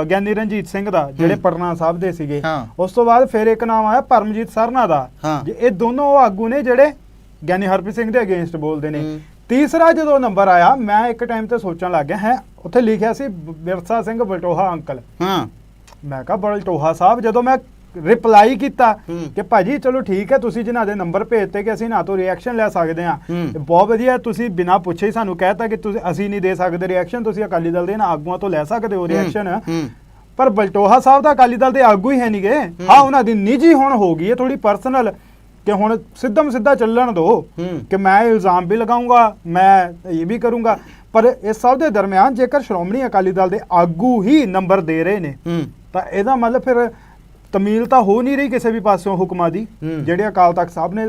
ਗਿਆਨੀ ਰਣਜੀਤ ਸਿੰਘ ਦਾ ਜਿਹੜੇ। ਪਟਨਾ ਸਾਹਿਬ ਦੇ ਸੀਗੇ। ਉਸ ਤੋਂ ਬਾਅਦ ਫਿਰ ਇੱਕ ਨਾਮ ਆਇਆ ਪਰਮਜੀਤ ਸਰਨਾ ਦਾ। ਇਹ ਦੋਨੋਂ ਉਹ ਆਗੂ ਨੇ ਜਿਹੜੇ ਗਿਆਨੀ ਹਰਪ੍ਰੀਤ ਸਿੰਘ ਦੇ ਅਗੇਂਸਟ ਬੋਲਦੇ ਨੇ। ਤੀਸਰਾ ਜਦੋਂ ਨੰਬਰ ਆਇਆ ਮੈਂ ਇੱਕ ਟਾਈਮ ਤੇ ਸੋਚਣ ਲੱਗ ਗਿਆ ਹੈ ਉੱਥੇ ਲਿਖਿਆ ਸੀ ਬਿਰਸਾ ਸਿੰਘ ਬਲਟੋਹਾ ਅੰਕਲ। ਹਾਂ। ਮੈਂ ਕਿਹਾ ਬਲਟੋਹਾ ਸਾਹਿਬ ਜਦੋਂ ਮੈਂ ਰਿਪਲਾਈ ਕੀਤਾ। ਕਿ ਭਾਜੀ ਚਲੋ ਠੀਕ ਹੈ ਤੁਸੀਂ ਜਿਨ੍ਹਾਂ ਦੇ ਨੰਬਰ ਭੇਜਤੇ ਕਿ ਅਸੀਂ ਨਾ ਤੋਂ ਰਿਐਕਸ਼ਨ ਲੈ ਸਕਦੇ। ਤੇ ਬਹੁਤ ਵਧੀਆ ਤੁਸੀਂ ਬਿਨਾਂ ਪੁੱਛੇ ਹੀ ਸਾਨੂੰ ਕਹਿਤਾ ਕਿ ਤੁਸੀਂ ਅਸੀਂ ਨਹੀਂ ਦੇ ਸਕਦੇ ਰਿਐਕਸ਼ਨ ਤੁਸੀਂ ਅਕਾਲੀ ਦਲ ਦੇ ਨਾ ਆਗੂਆਂ ਤੋਂ ਲੈ ਸਕਦੇ ਹੋ ਰਿਐਕਸ਼ਨ ਪਰ ਬਲਟੋਹਾ ਸਾਹਿਬ ਦਾ ਅਕਾਲੀ ਦਲ ਦੇ ਆਗੂ ਹੀ ਹੈ ਨਹੀਂਗੇ ਹਾਂ। ਉਹਨਾਂ ਦੀ ਨਿੱਜੀ ਹੁਣ ਹੋ ਗਈ ਹੈ ਥੋੜੀ ਪਰਸਨਲ ਕਿ ਹੁਣ ਸਿੱਧਮ ਸਿੱਧਾ ਚੱਲਣ ਦੋ। ਕਿ ਮੈਂ ਇਲਜ਼ਾਮ ਵੀ ਲਗਾਉਂਗਾ ਮੈਂ ਇਹ ਵੀ ਕਰੂੰਗਾ। ਪਰ ਇਸ ਸਭ ਦੇ ਦਰਮਿਆਨ ਜੇਕਰ ਸ਼੍ਰੋਮਣੀ ਅਕਾਲੀ ਦਲ ਦੇ ਆਗੂ ਹੀ ਨੰਬਰ ਦੇ ਰਹੇ ਨੇ ਤਾਂ ਇਹਦਾ ਮਤਲਬ ਫਿਰ ਤਮੀਲ ਤਾਂ ਹੋ ਨਹੀਂ ਰਹੀ ਕਿਸੇ ਵੀ ਪਾਸਿਓਂ ਹੁਕਮਾਂ ਦੀ। ਜਿਹੜੇ ਅਕਾਲ ਤਖਤ ਸਾਹਿਬ ਨੇ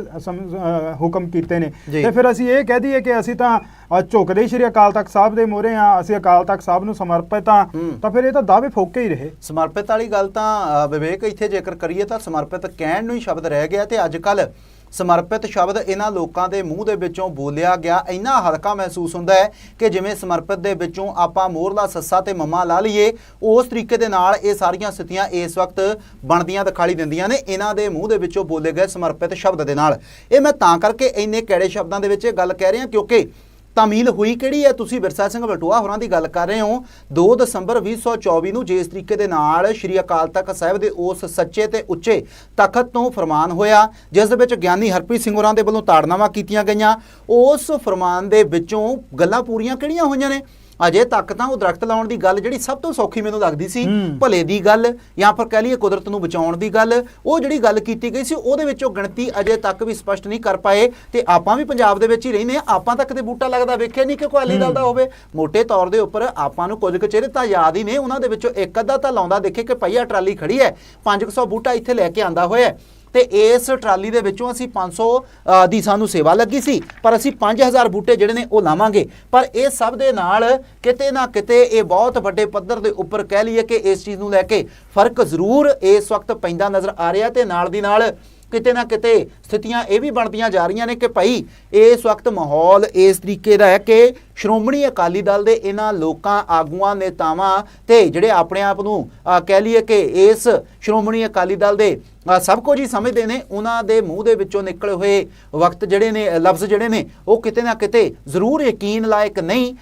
ਹੁਕਮ ਕੀਤੇ ਨੇ। ਤੇ ਫਿਰ ਅਸੀਂ ਇਹ ਕਹਿ ਦਈਏ ਕਿ ਅਸੀਂ ਤਾਂ ਝੁਕਦੇ ਸ਼੍ਰੀ ਅਕਾਲ ਤਖਤ ਸਾਹਿਬ ਦੇ ਮੋਹਰੇ ਆ ਅਸੀਂ ਅਕਾਲ ਤਖਤ ਸਾਹਿਬ ਨੂੰ ਸਮਰਪਿਤ ਆ। ਤਾਂ ਫਿਰ ਇਹ ਤਾਂ ਦਾਅਵੇ ਫੋਕੇ ਹੀ ਰਹੇ ਸਮਰਪਿਤ ਵਾਲੀ ਗੱਲ ਤਾਂ ਵਿਵੇਕ ਇੱਥੇ ਜੇਕਰ ਕਰੀਏ ਤਾਂ ਸਮਰਪਿਤ ਕਹਿਣ ਨੂੰ ਹੀ ਸ਼ਬਦ ਰਹਿ ਗਿਆ ਤੇ ਅੱਜ ਕੱਲ ਸਮਰਪਿਤ ਸ਼ਬਦ ਇਹਨਾਂ ਲੋਕਾਂ ਦੇ ਮੂੰਹ ਦੇ ਵਿੱਚੋਂ ਬੋਲਿਆ ਗਿਆ। ਇੰਨਾ ਹਲਕਾ ਮਹਿਸੂਸ ਹੁੰਦਾ ਹੈ ਕਿ ਜਿਵੇਂ ਸਮਰਪਿਤ ਦੇ ਵਿੱਚੋਂ ਆਪਾਂ ਮੋਰਲਾ ਸੱਸਾ ਤੇ ਮੰਮਾ ਲਾ ਲਈਏ, ਉਸ ਤਰੀਕੇ ਦੇ ਨਾਲ ਇਹ ਸਾਰੀਆਂ ਸਥਿਤੀਆਂ ਇਸ ਵਕਤ ਬਣਦੀਆਂ ਦਿਖਾਈ ਦਿੰਦੀਆਂ ਨੇ। ਇਹਨਾਂ ਦੇ ਮੂੰਹ ਦੇ ਵਿੱਚੋਂ ਬੋਲੇ ਗਏ ਸਮਰਪਿਤ ਸ਼ਬਦ ਦੇ ਨਾਲ। ਇਹ ਮੈਂ ਤਾਂ ਕਰਕੇ ਇੰਨੇ ਕਿਹੜੇ ਸ਼ਬਦਾਂ ਦੇ ਵਿੱਚ ਇਹ ਗੱਲ ਕਹਿ ਰਿਹਾ ਕਿਉਂਕਿ ਤਾਮੀਲ ਹੋਈ ਕਿਹੜੀ ਹੈ? ਤੁਸੀਂ ਵਿਰਸਾ ਸਿੰਘ ਬਟੂਆ ਹੋਰਾਂ ਦੀ ਗੱਲ ਕਰ ਰਹੇ ਹੋ। 2 ਦਸੰਬਰ 2024 ਨੂੰ ਜਿਸ ਤਰੀਕੇ ਦੇ ਨਾਲ ਸ਼੍ਰੀ ਅਕਾਲ ਤਖਤ ਸਾਹਿਬ ਦੇ ਉਸ ਸੱਚੇ ਤੇ ਉੱਚੇ ਤਖਤ ਤੋਂ ਫਰਮਾਨ ਹੋਇਆ, ਜਿਸ ਦੇ ਵਿੱਚ ਗਿਆਨੀ ਹਰਪ੍ਰੀਤ ਸਿੰਘ ਹੋਰਾਂ ਦੇ ਵੱਲੋਂ ਤਾੜਨਾਵਾਂ ਕੀਤੀਆਂ ਗਈਆਂ। ਉਸ ਫਰਮਾਨ ਦੇ ਵਿੱਚੋਂ ਗੱਲਾਂ ਪੂਰੀਆਂ ਕਿਹੜੀਆਂ ਹੋਈਆਂ ਨੇ? ਅਜੇ ਤੱਕ ਤਾਂ ਉਹ ਦਰਖਤ ਲਾਉਣ ਦੀ ਗੱਲ ਜਿਹੜੀ ਸਭ ਤੋਂ ਸੌਖੀ ਮੈਨੂੰ ਲੱਗਦੀ ਸੀ। ਭਲੇ ਦੀ ਗੱਲ ਜਾਂ ਫਿਰ ਕਹਿ ਲਈਏ ਕੁਦਰਤ ਨੂੰ ਬਚਾਉਣ ਦੀ ਗੱਲ ਉਹ ਜਿਹੜੀ ਗੱਲ ਕੀਤੀ ਗਈ ਸੀ ਉਹਦੇ ਵਿੱਚੋਂ ਗਿਣਤੀ ਅਜੇ ਤੱਕ ਵੀ ਸਪਸ਼ਟ ਨਹੀਂ ਕਰ ਪਾਏ ਤੇ ਆਪਾਂ ਵੀ ਪੰਜਾਬ ਦੇ ਵਿੱਚ ਹੀ ਰਹਿੰਦੇ ਹਾਂ ਆਪਾਂ ਤਾਂ ਕਦੇ ਬੂਟਾ ਲੱਗਦਾ ਵੇਖਿਆ ਨਹੀਂ ਕਿ ਕੋਈ ਅਕਾਲੀ ਦਲ ਦਾ ਹੋਵੇ ਮੋٹے ਤੌਰ ਦੇ ਉੱਪਰ ਆਪਾਂ ਨੂੰ ਕੁਝ ਕੁ ਚਿਹਰੇ ਤਾਂ ਯਾਦ ਹੀ ਨੇ ਉਹਨਾਂ ਦੇ ਵਿੱਚੋਂ ਇੱਕ ਅੱਧਾ ਤਾਂ ਲਾਉਂਦਾ ਦੇਖੇ ਕਿ ਪਈਆ ਟਰਾਲੀ ਖੜੀ ਹੈ 500 ਬੂਟਾ ਇੱਥੇ ਲੈ ਕੇ ਆਂਦਾ ਹੋਇਆ। ਤੇ ਇਸ ਟਰਾਲੀ ਦੇ ਵਿੱਚੋਂ ਅਸੀਂ 500 ਅ, ਦੀ ਸਾਨੂੰ ਸੇਵਾ ਲੱਗੀ ਸੀ ਪਰ ਅਸੀਂ 5000 ਬੂਟੇ ਜਿਹੜੇ ਨੇ ਉਹ ਲਾਵਾਂਗੇ। ਪਰ ਇਹ ਸਭ ਦੇ ਨਾਲ ਕਿਤੇ ਨਾ ਕਿਤੇ ਇਹ ਬਹੁਤ ਵੱਡੇ ਪੱਧਰ ਦੇ ਉੱਪਰ ਕਹਿ ਲਈਏ ਕਿ ਇਸ ਚੀਜ਼ ਨੂੰ ਲੈ ਕੇ ਫ਼ਰਕ ਜ਼ਰੂਰ ਇਸ ਵਕਤ ਪੈਂਦਾ ਨਜ਼ਰ ਆ ਰਿਹਾ ਤੇ ਨਾਲ ਦੀ ਨਾਲ ਕਿਤੇ ਨਾ ਕਿਤੇ ਸਥਿਤੀਆਂ ਇਹ ਵੀ ਬਣਦੀਆਂ ਜਾ ਰਹੀਆਂ ਨੇ ਕਿ ਭਾਈ ਇਸ ਵਕਤ ਮਾਹੌਲ ਇਸ ਤਰੀਕੇ ਦਾ ਹੈ ਕਿ ਸ਼੍ਰੋਮਣੀ ਅਕਾਲੀ ਦਲ ਦੇ ਇਹਨਾਂ ਲੋਕਾਂ ਆਗੂਆਂ ਨੇਤਾਵਾਂ ਤੇ ਜਿਹੜੇ ਆਪਣੇ ਆਪ ਨੂੰ ਕਹਿ ਲਈਏ ਕਿ ਇਸ ਸ਼੍ਰੋਮਣੀ ਅਕਾਲੀ ਦਲ ਦੇ ਸਭ ਕੁਝ ਹੀ ਸਮਝਦੇ ਨੇ, ਉਹਨਾਂ ਦੇ ਮੂੰਹ ਦੇ ਵਿੱਚੋਂ ਨਿਕਲੇ ਹੋਏ ਵਕਤ ਜਿਹੜੇ ਨੇ ਲਫ਼ਜ਼ ਜਿਹੜੇ ਨੇ, ਉਹ ਕਿਤੇ ਨਾ ਕਿਤੇ ਜ਼ਰੂਰ ਯਕੀਨ ਲਾਇਕ ਨਹੀਂ।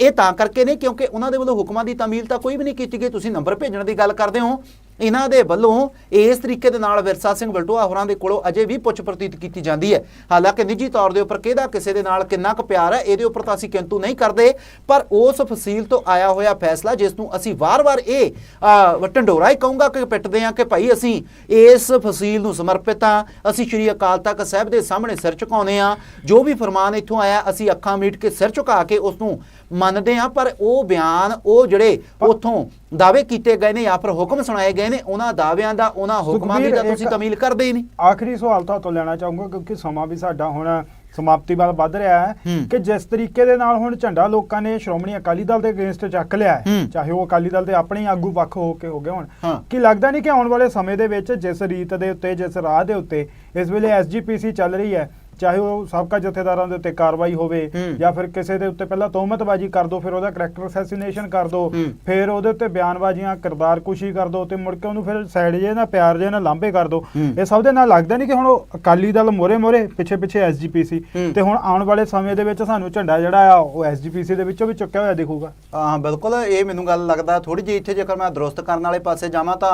ਇਹ ਤਾਂ ਕਰਕੇ ਨੇ ਕਿਉਂਕਿ ਉਹਨਾਂ ਦੇ ਵੱਲੋਂ ਹੁਕਮਾਂ ਦੀ ਤਾਮੀਲ ਤਾਂ ਕੋਈ ਵੀ ਨਹੀਂ ਕੀਤੀ ਗਈ। ਤੁਸੀਂ ਨੰਬਰ ਭੇਜਣ ਦੀ ਗੱਲ ਕਰਦੇ ਹੋ। ਇਹਨਾਂ ਦੇ ਵੱਲੋਂ ਇਸ ਤਰੀਕੇ ਦੇ ਨਾਲ ਵਿਰਸਾ ਸਿੰਘ ਬਲਟੋਆ ਹੋਰਾਂ ਦੇ ਕੋਲੋਂ ਅਜੇ ਵੀ ਪੁੱਛ ਪ੍ਰਤੀਤ ਕੀਤੀ ਜਾਂਦੀ ਹੈ। ਹਾਲਾਂਕਿ ਨਿੱਜੀ ਤੌਰ ਦੇ ਉੱਪਰ ਕਿਹਦਾ ਕਿਸੇ ਦੇ ਨਾਲ ਕਿੰਨਾ ਕੁ ਪਿਆਰ ਹੈ, ਇਹਦੇ ਉੱਪਰ ਤਾਂ ਅਸੀਂ ਕਿੰਤੂ ਨਹੀਂ ਕਰਦੇ, ਪਰ ਉਸ ਫਸੀਲ ਤੋਂ ਆਇਆ ਹੋਇਆ ਫੈਸਲਾ ਜਿਸ ਨੂੰ ਅਸੀਂ ਵਾਰ-ਵਾਰ ਇਹ ਢੰਡੋਰਾ ਹੀ ਕਹੂੰਗਾ ਕਿ ਪਿੱਟਦੇ ਹਾਂ ਕਿ ਭਾਈ ਅਸੀਂ ਇਸ ਫਸੀਲ ਨੂੰ ਸਮਰਪਿਤ ਹਾਂ, ਅਸੀਂ ਸ਼੍ਰੀ ਅਕਾਲ ਤਖਤ ਸਾਹਿਬ ਦੇ ਸਾਹਮਣੇ ਸਿਰ ਝੁਕਾਉਂਦੇ ਹਾਂ, ਜੋ ਵੀ ਫਰਮਾਨ ਇੱਥੋਂ ਆਇਆ, ਅਸੀਂ ਅੱਖਾਂ ਮੀਟ ਕੇ ਸਿਰ ਝੁਕਾ ਕੇ ਉਸ ਨੂੰ ਮੰਨਦੇ ਹਾਂ ਪਰ ਉਹ ਬਿਆਨ ਉਹ ਜਿਹੜੇ ਉਥੋਂ ਦਾਅਵੇ ਕੀਤੇ ਗਏ ਨੇ ਜਾਂ ਫਿਰ ਹੁਕਮ ਸੁਣਾਏ ਗਏ ਨੇ ਉਹਨਾਂ ਦਾਅਵਿਆਂ ਦਾ ਉਹਨਾਂ ਹੁਕਮਾਂ ਦੀ ਤਾਂ ਤੁਸੀਂ ਤਮੀਲ ਕਰਦੇ ਹੀ ਨਹੀਂ ਆਖਰੀ ਸਵਾਲ ਤੁਹਾਤੋਂ ਲੈਣਾ ਚਾਹੂੰਗਾ ਕਿਉਂਕਿ ਸਮਾਂ ਵੀ ਸਾਡਾ ਹੁਣ ਸਮਾਪਤੀ ਵੱਲ ਵੱਧ ਰਿਹਾ ਹੈ। ਕਿ ਜਿਸ ਤਰੀਕੇ ਦੇ ਨਾਲ ਹੁਣ ਝੰਡਾ ਲੋਕਾਂ ਨੇ ਸ਼੍ਰੋਮਣੀ ਅਕਾਲੀ ਦਲ ਦੇ ਅਗੇਂਸਟ ਚੱਕ ਲਿਆ ਹੈ। ਚਾਹੇ ਉਹ ਅਕਾਲੀ ਦਲ ਦੇ ਆਪਣੇ ਆਗੂ ਵੱਖ ਹੋ ਕੇ ਹੋ ਗਏ ਹੋਣ। ਕੀ ਲੱਗਦਾ ਨਹੀਂ ਕਿ ਆਉਣ ਵਾਲੇ ਸਮੇਂ ਦੇ ਵਿੱਚ ਜਿਸ ਰੀਤ ਦੇ ਉੱਤੇ ਜਿਸ ਰਾਹ ਦੇ ਉੱਤੇ ਇਸ ਵੇਲੇ ਐਸਜੀਪੀਸੀ ਚੱਲ ਰਹੀ ਹੈ ਚਾਹੇ ਉਹ ਸਾਬਕਾ ਜਥੇਦਾਰਾਂ ਦੇ ਉੱਤੇ ਕਾਰਵਾਈ ਹੋਵੇ। ਜਾਂ ਫਿਰ ਕਿਸੇ ਦੇ ਉੱਤੇ ਪਹਿਲਾਂ ਤੋਹਮਤਬਾਜ਼ੀ ਕਰ ਦੋ ਫਿਰ ਉਹਦਾ ਕਰੈਕਟਰ ਅਸੈਸੀਨੇਸ਼ਨ ਕਰ ਦੋ। ਫਿਰ ਉਹਦੇ ਉੱਤੇ ਬਿਆਨਬਾਜ਼ੀਆਂ ਕਿਰਦਾਰਕੁਸ਼ੀ ਕਰ ਦੋ ਤੇ ਮੁੜ ਕੇ ਉਹਨੂੰ ਫਿਰ ਸਾਈਡ ਜੇ ਨਾ ਪਿਆਰ ਜੇ ਨਾ ਲਾਂਭੇ ਕਰ ਦੋ। ਇਹ ਸਭ ਦੇ ਨਾਲ ਲੱਗਦਾ ਨਹੀਂ ਕਿ ਹੁਣ ਉਹ ਅਕਾਲੀ ਦਲ ਮੋਰੇ ਮੋਰੇ ਪਿੱਛੇ ਪਿੱਛੇ ਐਸਜੀਪੀਸੀ। ਤੇ ਹੁਣ ਆਉਣ ਵਾਲੇ ਸਮੇਂ ਦੇ ਵਿੱਚ ਸਾਨੂੰ ਝੰਡਾ ਜਿਹੜਾ ਆ ਉਹ ਐਸਜੀਪੀਸੀ ਦੇ ਵਿੱਚੋਂ ਵੀ ਚੁੱਕਿਆ ਹੋਇਆ ਦਿਖੂਗਾ ਹਾਂ ਬਿਲਕੁਲ ਇਹ ਮੈਨੂੰ ਗੱਲ ਲੱਗਦਾ ਥੋੜੀ ਜਿਹੀ ਇੱਥੇ ਜੇਕਰ ਮੈਂ ਦਰੁਸਤ ਕਰਨ ਵਾਲੇ ਪਾਸੇ ਜਾਵਾਂ ਤਾਂ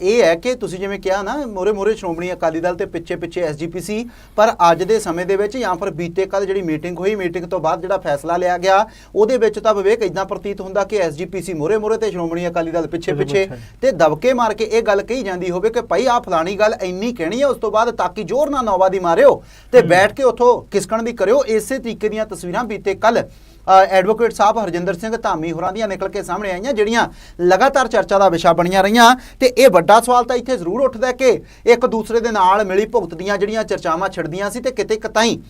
ਇਹ ਹੈ ਕਿ ਤੁਸੀਂ ਜਿਵੇਂ ਕਿਹਾ ਨਾ ਮੋਰੇ ਮੋਰੇ ਸ਼੍ਰੋਮਣੀ ਅਕਾਲੀ ਦਲ ਤੇ ਪਿੱਛੇ ਪਿੱਛੇ ਐਸਜੀਪੀਸੀ ਪਰ ਅੱਜ ਦੇ ਸਮੇਂ ਦੇ ਵਿੱਚ ਜਾਂ ਫਿਰ ਬੀਤੇ ਕੱਲ ਜਿਹੜੀ ਮੀਟਿੰਗ ਹੋਈ ਮੀਟਿੰਗ ਤੋਂ ਬਾਅਦ ਜਿਹੜਾ ਫੈਸਲਾ ਲਿਆ ਗਿਆ ਉਹਦੇ ਵਿੱਚ ਤਾਂ ਵਿਵੇਕ ਇਦਾਂ ਪ੍ਰਤੀਤ ਹੁੰਦਾ ਕਿ ਐਸਜੀਪੀਸੀ ਮੋਰੇ ਮੋਰੇ ਤੇ ਸ਼੍ਰੋਮਣੀ ਅਕਾਲੀ ਦਲ ਪਿੱਛੇ ਪਿੱਛੇ। ਤੇ ਦਬਕੇ ਮਾਰ ਕੇ ਇਹ ਗੱਲ ਕਹੀ ਜਾਂਦੀ ਹੋਵੇ ਕਿ ਭਾਈ ਆਹ ਫਲਾਣੀ ਗੱਲ ਇੰਨੀ ਕਹਿਣੀ ਹੈ ਉਸ ਤੋਂ ਬਾਅਦ ਤਾਂ ਕਿ ਜ਼ੋਰ ਨਾਲ ਨੌਵਾ ਦੀ ਮਾਰਿਓ ਤੇ ਬੈਠ ਕੇ ਉਥੋਂ ਖਿਸਕਣ ਦੀ ਕਰਿਓ ਇਸੇ ਤਰੀਕੇ ਦੀਆਂ ਤਸਵੀਰਾਂ ਬੀਤੇ ਕੱਲ ਐਡਵੋਕੇਟ ਸਾਹਿਬ ਹਰਜਿੰਦਰ ਸਿੰਘ ਧਾਮੀ ਹੋਰਾਂ ਦੀਆਂ ਨਿਕਲ ਕੇ ਸਾਹਮਣੇ ਆਈਆਂ, ਜਿਹੜੀਆਂ ਲਗਾਤਾਰ ਚਰਚਾ ਦਾ ਵਿਸ਼ਾ ਬਣੀਆਂ ਰਹੀਆਂ। ਤੇ ਇਹ ਵੱਡਾ ਸਵਾਲ ਤਾਂ ਇੱਥੇ ਜ਼ਰੂਰ ਉੱਠਦਾ ਕਿ ਇੱਕ ਦੂਸਰੇ ਦੇ ਨਾਲ ਮਿਲੀ ਭੁਗਤ ਦੀਆਂ ਜਿਹੜੀਆਂ ਚਰਚਾਵਾਂ ਛਿੜਦੀਆਂ ਸੀ ਤੇ ਕਿਤੇ ਕਤਾਈ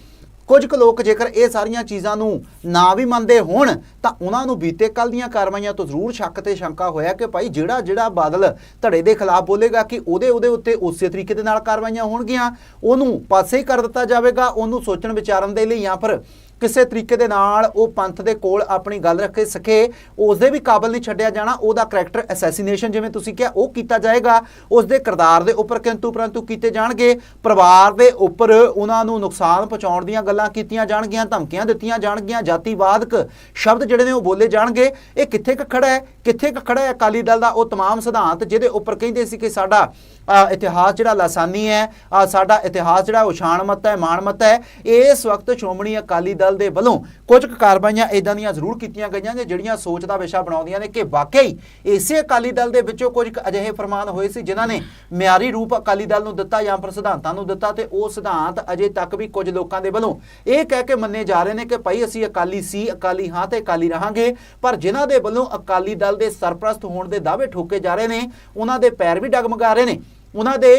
ਕੁਝ ਕੁ ਲੋਕ ਜੇਕਰ ਇਹ ਸਾਰੀਆਂ ਚੀਜ਼ਾਂ ਨੂੰ ਨਾ ਵੀ ਮੰਨਦੇ ਹੋਣ, ਤਾਂ ਉਹਨਾਂ ਨੂੰ ਬੀਤੇ ਕੱਲ ਦੀਆਂ ਕਾਰਵਾਈਆਂ ਤੋਂ ਜ਼ਰੂਰ ਸ਼ੱਕ ਤੇ ਸ਼ੰਕਾ ਹੋਇਆ ਕਿ ਭਾਈ ਜਿਹੜਾ ਜਿਹੜਾ ਬਾਦਲ ਧੜੇ ਦੇ ਖਿਲਾਫ ਬੋਲੇਗਾ ਕਿ ਉਹਦੇ ਉਹਦੇ ਉੱਤੇ ਉਸੇ ਤਰੀਕੇ ਦੇ ਨਾਲ ਕਾਰਵਾਈਆਂ ਹੋਣਗੀਆਂ, ਉਹਨੂੰ ਪਾਸੇ ਹੀ ਕਰ ਦਿੱਤਾ ਜਾਵੇਗਾ, ਉਹਨੂੰ ਸੋਚਣ ਵਿਚਾਰਨ ਦੇ ਲਈ ਜਾਂ ਫਿਰ ਕਿਸੇ ਤਰੀਕੇ ਦੇ ਨਾਲ ਉਹ ਪੰਥ ਦੇ ਕੋਲ ਆਪਣੀ ਗੱਲ ਰੱਖੇ ਸਕੇ ਉਸ ਦੇ ਵੀ ਕਾਬਲ ਨਹੀਂ ਛੱਡਿਆ ਜਾਣਾ ਉਹਦਾ ਕਰੈਕਟਰ ਅਸੈਸੀਨੇਸ਼ਨ ਜਿਵੇਂ ਤੁਸੀਂ ਕਿਹਾ ਉਹ ਕੀਤਾ ਜਾਏਗਾ ਉਸ ਦੇ ਕਿਰਦਾਰ ਦੇ ਉੱਪਰ ਕਿੰਤੂ ਪਰੰਤੂ ਕੀਤੇ ਜਾਣਗੇ ਪਰਿਵਾਰ ਦੇ ਉੱਪਰ ਉਹਨਾਂ ਨੂੰ ਨੁਕਸਾਨ ਪਹੁੰਚਾਉਣ ਦੀਆਂ ਗੱਲਾਂ ਕੀਤੀਆਂ ਜਾਣਗੀਆਂ ਧਮਕੀਆਂ ਦਿੱਤੀਆਂ ਜਾਣਗੀਆਂ ਜਾਤੀਵਾਦਕ ਸ਼ਬਦ ਜਿਹੜੇ ਨੇ ਉਹ ਬੋਲੇ ਜਾਣਗੇ ਇਹ ਕਿੱਥੇ ਕੁ ਖੜਾ ਹੈ ਕਿੱਥੇ ਕੁ ਖੜਾ ਹੈ ਅਕਾਲੀ ਦਲ ਦਾ ਉਹ तमाम ਸਿਧਾਂਤ ਜਿਹਦੇ ਉੱਪਰ ਕਹਿੰਦੇ ਸੀ ਕਿ ਸਾਡਾ ਅ, ਇਤਿਹਾਸ ਜਿਹੜਾ ਲਾਸਾਨੀ ਹੈ ਅ, ਸਾਡਾ ਇਤਿਹਾਸ ਜਿਹੜਾ ਉਹ ਸ਼ਾਨਮੱਤ ਹੈ ਮਾਣ ਮਾਣਮੱਤ ਹੈ। ਇਸ ਵਕਤ ਸ਼੍ਰੋਮਣੀ ਅਕਾਲੀ ਦਲ ਦੇ ਵੱਲੋਂ ਕੁਝ ਕੁ ਕਾਰਵਾਈਆਂ ਇਦਾਂ ਦੀਆਂ ਜ਼ਰੂਰ ਕੀਤੀਆਂ ਗਈਆਂ ਨੇ ਜਿਹੜੀਆਂ ਸੋਚ ਦਾ ਵਿਸ਼ਾ ਬਣਾਉਂਦੀਆਂ ਨੇ ਕਿ ਵਾਕਈ ਇਸੇ ਅਕਾਲੀ ਦਲ ਦੇ ਵਿੱਚੋਂ ਕੁਝ ਕੁ ਅਜਿਹੇ ਫਰਮਾਨ ਹੋਏ ਸੀ ਜਿਨ੍ਹਾਂ ਨੇ ਮਿਆਰੀ ਰੂਪ ਅਕਾਲੀ ਦਲ ਨੂੰ ਦਿੱਤਾ ਜਾਂ ਫਿਰ ਸਿਧਾਂਤਾਂ ਨੂੰ ਦਿੱਤਾ ਤੇ ਉਹ ਸਿਧਾਂਤ ਅਜੇ ਤੱਕ ਵੀ ਕੁਝ ਲੋਕਾਂ ਦੇ ਵੱਲੋਂ ਇਹ ਕਹਿ ਕੇ ਮੰਨੇ ਜਾ ਰਹੇ ਨੇ ਕਿ ਭਾਈ ਅਸੀਂ ਅਕਾਲੀ ਸੀ ਅਕਾਲੀ ਹਾਂ ਤੇ ਅਕਾਲੀ ਰਹਾਂਗੇ ਪਰ ਜਿਨ੍ਹਾਂ ਦੇ ਵੱਲੋਂ ਅਕਾਲੀ ਦਲ ਦੇ ਸਰਪ੍ਰਸਤ ਹੋਣ ਦੇ ਦਾਅਵੇ ਠੋਕੇ ਜਾ ਰਹੇ ਨੇ ਉਹਨਾਂ ਦੇ ਪੈਰ ਵੀ ਡਗਮਗਾ ਰਹੇ ਨੇ। ਉਹਨਾਂ ਦੇ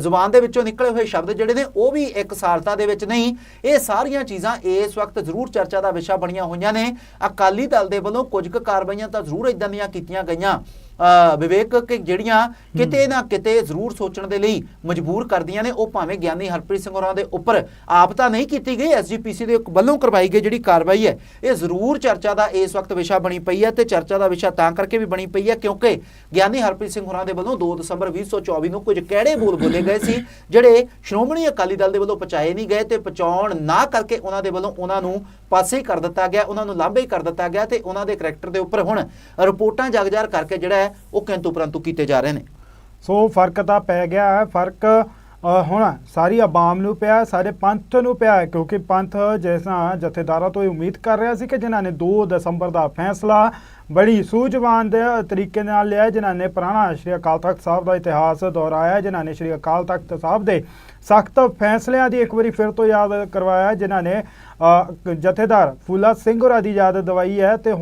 ਜ਼ੁਬਾਨ ਦੇ ਵਿੱਚੋਂ ਨਿਕਲੇ ਹੋਏ ਸ਼ਬਦ ਜਿਹੜੇ ਨੇ, ਉਹ ਵੀ ਇੱਕ ਸਾਰਤਾ ਦੇ ਵਿੱਚ ਨਹੀਂ। ਇਹ ਸਾਰੀਆਂ ਚੀਜ਼ਾਂ ਇਸ ਵਕਤ ਜ਼ਰੂਰ ਚਰਚਾ ਦਾ ਵਿਸ਼ਾ ਬਣੀਆਂ ਹੋਈਆਂ ਨੇ। ਅਕਾਲੀ ਦਲ ਦੇ ਵੱਲੋਂ ਕੁਝ ਕੁ ਕਾਰਵਾਈਆਂ ਤਾਂ ਜ਼ਰੂਰ ਇਦਾਂ ਦੀਆਂ ਕੀਤੀਆਂ ਗਈਆਂ। ਵਿਵੇਕ ਕਿ ਜਿਹੜੀਆਂ ਕਿਤੇ ਨਾ ਕਿਤੇ ਜ਼ਰੂਰ ਸੋਚਣ ਦੇ ਲਈ ਮਜਬੂਰ ਕਰਦੀਆਂ ਨੇ, ਉਹ ਭਾਵੇਂ ਗਿਆਨੀ ਹਰਪ੍ਰੀਤ ਸਿੰਘ ਹੋਰਾਂ ਦੇ ਉੱਪਰ ਆਪ ਤਾਂ ਨਹੀਂ ਕੀਤੀ ਗਈ ਐਸਜੀਪੀਸੀ ਦੇ ਵੱਲੋਂ ਕਰਵਾਈ ਗਈ ਜਿਹੜੀ ਕਾਰਵਾਈ ਹੈ, ਇਹ ਜ਼ਰੂਰ ਚਰਚਾ ਦਾ ਇਸ ਵਕਤ ਵਿਸ਼ਾ ਬਣੀ ਪਈ ਹੈ ਤੇ ਚਰਚਾ ਦਾ ਵਿਸ਼ਾ ਤਾਂ ਕਰਕੇ ਵੀ ਬਣੀ ਪਈ ਹੈ ਕਿਉਂਕਿ ਗਿਆਨੀ ਹਰਪ੍ਰੀਤ ਸਿੰਘ ਹੋਰਾਂ ਦੇ ਵੱਲੋਂ 2 ਦਸੰਬਰ 2024 ਨੂੰ ਕੁਝ ਕਿਹੜੇ ਬੋਲ ਬੋਲੇ ਗਏ ਸੀ, ਜਿਹੜੇ ਸ਼੍ਰੋਮਣੀ ਅਕਾਲੀ ਦਲ ਦੇ ਵੱਲੋਂ ਪਹੁੰਚਾਏ ਨਹੀਂ ਗਏ ਤੇ ਪਹੁੰਚਾਉਣ ਨਾ ਕਰਕੇ ਉਹਨਾਂ ਦੇ ਵੱਲੋਂ ਉਹਨਾਂ ਨੂੰ ਪਾਸੇ ਕਰ ਦਿੱਤਾ ਗਿਆ, ਉਹਨਾਂ ਨੂੰ ਲਾਂਭੇ ਹੀ ਕਰ ਦਿੱਤਾ ਗਿਆ ਤੇ ਉਹਨਾਂ ਦੇ ਕਰੈਕਟਰ ਦੇ ਉੱਪਰ ਹੁਣ ਰਿਪੋਰਟਾਂ ਜਗਜਾਰ ਕਰਕੇ ਜਿਹੜਾ ਹੈ ਉਹ ਕਿੰਤੂ ਪਰੰਤੂ ਕੀਤੇ ਜਾ ਰਹੇ ਨੇ। ਸੋ ਫ਼ਰਕ ਤਾਂ ਪੈ ਗਿਆ ਹੈ ਫ਼ਰਕ ਹੁਣ ਸਾਰੀ ਆਵਾਮ ਨੂੰ ਪਿਆ ਸਾਰੇ ਪੰਥ ਨੂੰ ਪਿਆ ਕਿਉਂਕਿ ਪੰਥ ਜੈਸਾ ਜਥੇਦਾਰਾਂ ਤੋਂ ਇਹ ਉਮੀਦ ਕਰ ਰਿਹਾ ਸੀ ਕਿ ਜਿਨ੍ਹਾਂ ਨੇ 2 ਦਸੰਬਰ ਦਾ ਫੈਸਲਾ ਬੜੀ ਸੂਝਵਾਨ ਦੇ ਤਰੀਕੇ ਨਾਲ ਲਿਆ ਹੈ, ਜਿਨ੍ਹਾਂ ਨੇ ਪੁਰਾਣਾ ਸ਼੍ਰੀ ਅਕਾਲ ਤਖਤ ਸਾਹਿਬ ਦਾ ਇਤਿਹਾਸ ਦੁਹਰਾਇਆ ਹੈ, ਜਿਨ੍ਹਾਂ ਨੇ ਸ਼੍ਰੀ ਅਕਾਲ ਤਖਤ ਸਾਹਿਬ ਦੇ ਸਖਤ ਫੈਸਲਿਆਂ ਦੀ ਇੱਕ ਵਾਰੀ ਫਿਰ ਤੋਂ ਯਾਦ ਕਰਵਾਇਆ ਹੈ, ਜਿਨ੍ਹਾਂ ਨੇ ਅ, ਜਥੇਦਾਰ ਫੂਲਾ ਸਿੰਘ ਹੋਰਾਂ ਦੀ ਯਾਦ ਦਵਾਈ ਹੈ ਤੇ